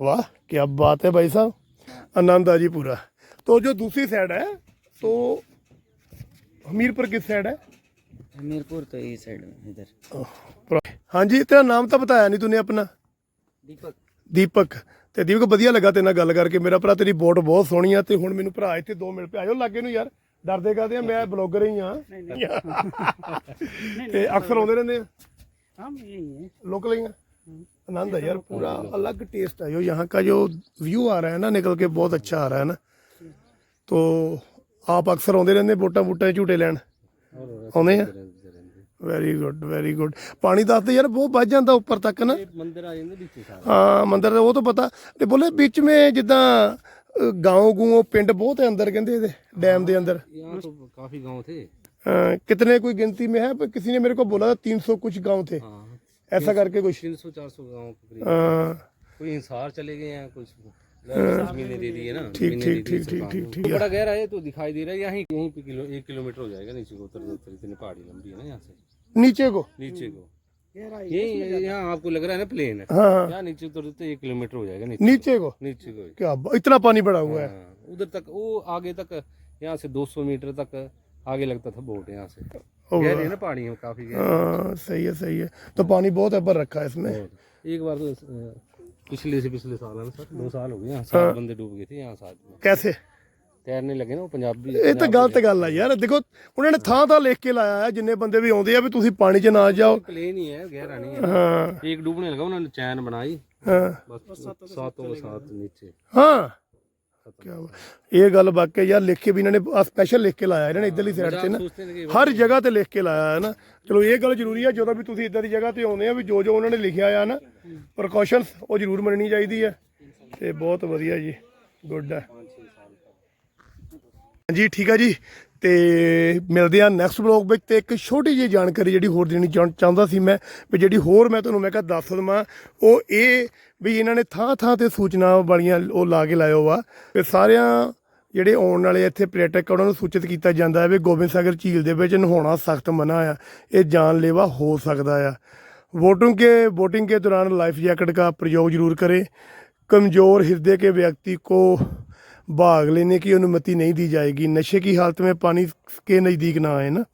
वाह क्या बात है भाई साहब आनंद आ जी पूरा तो जो दूसरी साइड है तो हमीरपुर किस साइड है हमीरपुर तो ये साइड में इधर ओह, हाँ जी तेरा नाम तो बताया नहीं तूने अपना दीपक ਦੀਪਕ ਤੇ ਦੀਪਕ ਵਧੀਆ ਲੱਗਾ ਤੇਰੇ ਨਾਲ ਗੱਲ ਕਰਕੇ। ਮੇਰਾ ਭਰਾ ਤੇਰੀ ਬੋਟ ਬਹੁਤ ਸੋਹਣੀ ਆ ਤੇ ਹੁਣ ਮੈਨੂੰ ਭਰਾ ਇੱਥੇ ਦੋ ਮਿੰਟ ਪਿਆ। ਆਇਓ ਲੱਗੇ ਨੂੰ ਯਾਰ ਡਰਦੇ ਕਾਦੇ ਆ? ਮੈਂ ਬਲੌਗਰ ਹੀ ਆ। ਤੇ ਅਕਸਰ ਆਉਂਦੇ ਰਹਿੰਦੇ ਆ। ਲੋਕ ਇਹ ਲੋਕਲ ਆ। ਯਾਰ ਪੂਰਾ ਅਲੱਗ ਟੇਸਟ ਆ। ਜੋ है जो यहाँ का जो व्यू आ रहा है ना निकल के बहुत अच्छा आ रहा है ना तो आप अक्सर आते रहते बोटा बूटा झूटे लैन ਵੈਰੀ ਗੁੱਡ ਵੈਰੀ ਗੁੱਡ ਪਾਣੀ ਦੱਸਦੇ ਯਾਰ ਬਹੁਤ ਵੱਜ ਜਾਂਦਾ ਉੱਪਰ ਤੱਕ ਨਾ ਮੰਦਿਰ ਆ ਜਾਂਦੇ ਵਿੱਚ ਸਾਰਾ ਹਾਂ ਮੰਦਿਰ ਦਾ ਉਹ ਤਾਂ ਪਤਾ ਤੇ ਬੋਲੇ ਵਿੱਚ में ਜਿੱਦਾਂ गांव ਗੂੰ ਪਿੰਡ ਬਹੁਤ ਹੈ ਅੰਦਰ ਕਹਿੰਦੇ ਇਹਦੇ ਡੈਮ ਦੇ ਅੰਦਰ यहाँ तो काफी गांव थे अ, कितने कोई गिनती में है पर किसी ने मेरे को बोला था तीन सौ कुछ गांव थे हाँ ऐसा करके कुछ तीन सौ चार सौ गाँव के करीब अ, कोई हिसार चले गए हैं कुछ जमीनें दे दी है ना ठीक जमीनें ठीक दे दी ठीक ठीक सरकार ठीक ने। ठीक तो है बड़ा गहरा है तो दिखाई दे रहा है यहीं यहीं पे किलो एक किलोमीटर हो जाएगा नीचे को उतर उतर इतनी पहाड़ी लंबी है ना यहाँ से नीचे को। नीचे को। गहरा ये यहाँ आपको लग रहा है ना प्लेन है। हाँ। हाँ यहाँ नीचे उतरते एक किलोमीटर हो जाएगा नीचे नीचे को। नीचे को। क्या इतना पानी पड़ा हुआ है। हाँ, उधर तक वो आगे तक यहाँ से 200 मीटर तक आगे लगता था बोट यहाँ से। है ना पानी है काफ़ी हाँ सही है सही है। तो पानी बहुत है पर रखा है इसमें एक बार तो पिछले से पिछले साल है ना सर दो साल हो गए यहाँ सात बंदे डूब गए थे यहाँ साथ कैसे? ਤੈਰਨੇ ਲੱਗੇ ਨਾ ਉਹ ਪੰਜਾਬੀ ਇਹ ਤਾਂ ਗਲਤ ਗੱਲ ਆ ਯਾਰ ਦੇਖੋ ਉਹਨਾਂ ਨੇ ਥਾਂ ਥਾਂ ਲਿਖ ਕੇ ਲਾਇਆ ਆ ਜਿੰਨੇ ਬੰਦੇ ਵੀ ਆਉਂਦੇ ਆ ਵੀ ਤੁਸੀਂ ਪਾਣੀ 'ਚ ਨਾ ਜਾਓ। ਪਲੇਨ ਹੀ ਹੈ ਗਹਿਰਾ ਨਹੀਂ ਹੈ। ਹਾਂ। ਇੱਕ ਡੁੱਬਣੇ ਲਗਾ ਉਹਨਾਂ ਨੇ ਚੈਨ ਬਣਾਈ। ਹਾਂ। ਬਸ ਸਾਤੋਂ ਸਾਤ ਨੀਚੇ। ਹਾਂ। ਕਿਆ ਵਾ- ਇਹ ਗੱਲ ਵਾਕਿਆ ਯਾਰ ਲਿਖ ਕੇ ਵੀ ਇਹਨਾਂ ਨੇ ਸਪੈਸ਼ਲ ਲਿਖ ਕੇ ਲਾਇਆ ਇਹਨਾਂ ਨੇ ਇੱਧਰਲੀ ਸਾਈਡ ਤੇ ਨਾ। ਹਰ ਜਗ੍ਹਾ ਤੇ ਲਿਖ ਕੇ ਲਾਇਆ ਹੈ ਨਾ। ਚਲੋ ਇਹ ਗੱਲ ਜ਼ਰੂਰੀ ਆ ਜਦੋਂ ਵੀ ਤੁਸੀਂ ਇਦਾਂ ਦੀ ਜਗ੍ਹਾ ਤੇ ਆਉਂਦੇ ਆ ਵੀ ਜੋ ਜੋ ਉਹਨਾਂ ਨੇ ਲਿਖਿਆ ਆ ਨਾ ਪ੍ਰੀਕਾਸ਼ਨਸ ਉਹ ਜ਼ਰੂਰ ਮੰਨਣੀ ਚਾਹੀਦੀ ਆ ਤੇ ਬਹੁਤ ਵਧੀਆ ਜੀ ਗੁੱਡ ਆ। ਜੀ ਠੀਕ ਆ ਜੀ ਤੇ ਮਿਲਦੇ ਆ ਨੈਕਸਟ ਬਲੌਗ ਵਿੱਚ ਤੇ ਇੱਕ ਛੋਟੀ ਜਿਹੀ ਜਾਣਕਾਰੀ ਜਿਹੜੀ ਹੋਰ ਦੇਣੀ ਚਾਹ- ਚਾਹੁੰਦਾ ਸੀ ਮੈਂ ਵੀ ਜਿਹੜੀ ਹੋਰ ਮੈਂ ਤੁਹਾਨੂੰ ਮੈਂ ਕਿਹਾ ਦੱਸ ਦਵਾਂ ਉਹ ਇਹ ਵੀ ਇਹਨਾਂ ਨੇ ਥਾਂ ਥਾਂ ਤੇ ਸੂਚਨਾ ਵਾਲੀਆਂ ਉਹ ਲਾ ਕੇ ਲਾਇਓ ਵਾ ਤੇ ਸਾਰਿਆਂ ਜਿਹੜੇ ਆਉਣ ਵਾਲੇ ਇੱਥੇ ਪਰਯਟਕ ਆ, ਉਹਨਾਂ ਨੂੰ ਸੂਚਿਤ ਕੀਤਾ ਜਾਂਦਾ ਹੈ ਵੀ ਗੋਬਿੰਦ ਸਾਗਰ ਝੀਲ ਦੇ ਵਿੱਚ ਨਹਾਉਣਾ ਸਖਤ ਮਨਾ ਆ ਇਹ ਜਾਨਲੇਵਾ ਹੋ ਸਕਦਾ ਆ वोटिंग के वोटिंग के दौरान लाइफ जैकेट का प्रयोग जरूर करें कमज़ोर हृदय के व्यक्ति को भाग लेने की अनुमति नहीं दी जाएगी नशे की हालत में पानी के नज़दीक ना आए ना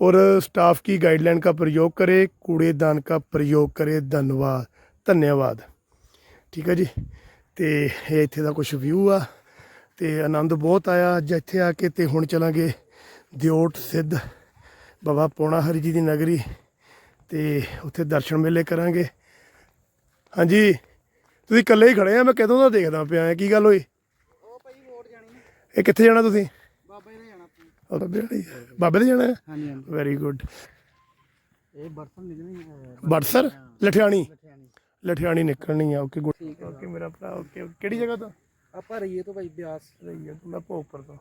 और स्टाफ की गाइडलाइन का प्रयोग करें कूड़ेदान का प्रयोग करें धन्यवाद ਧੰਨਵਾਦ ਠੀਕ ਹੈ ਜੀ ਤੇ ਇਹ ਇੱਥੇ ਦਾ ਕੁਝ ਵਿਊ ਆ ਤੇ ਆਨੰਦ ਬਹੁਤ ਆਇਆ ਅੱਜ ਇੱਥੇ ਆ ਕੇ ਤੇ ਹੁਣ ਚਲਾਂਗੇ ਦਿਓਟ ਸਿੱਧ ਬਾਬਾ ਪੋਣਾ ਹਰੀ ਜੀ ਦੀ ਨਗਰੀ ਤੇ ਉੱਥੇ ਦਰਸ਼ਨ ਮੇਲੇ ਕਰਾਂਗੇ ਹਾਂਜੀ ਤੁਸੀਂ ਇਕੱਲੇ ਹੀ ਖੜੇ ਆ ਮੈਂ ਕਦੋਂ ਦਾ ਦੇਖਦਾ ਪਿਆ ਆ ਕੀ ਗੱਲ ਹੋਈ ਉਹ ਭਾਈ ਵੋਟ ਜਾਣੀ ਇਹ ਕਿੱਥੇ ਜਾਣਾ ਤੁਸੀਂ? ਬਾਬਾ ਜਾਣਾ ਉਹ ਦੇ ਜਾਣਾ ਹਾਂਜੀ ਹਾਂਜੀ। ਵੈਰੀ ਗੁੱਡ ਇਹ ਬਰਤਨ ਨਿਕਲਣੀ ਬੜਸਰ ਲਠਿਆਣੀ? ਲਠਿਆਣੀ। ਨਿਕਲਣੀ ਆ ਓਕੇ ਗੁੱਡ। ਓਕੇ ਮੇਰਾ ਭਰਾ ਓਕੇ। ਕਿਹੜੀ ਜਗ੍ਹਾ ਤੋਂ? ਆਪਾਂ ਰਹੀਏ ਤੋਂ ਭਾਈ ਬਿਆਸ। ਰਹੀ ਆ ਮੈਂ ਭੋਗਪੁਰ ਤੋਂ।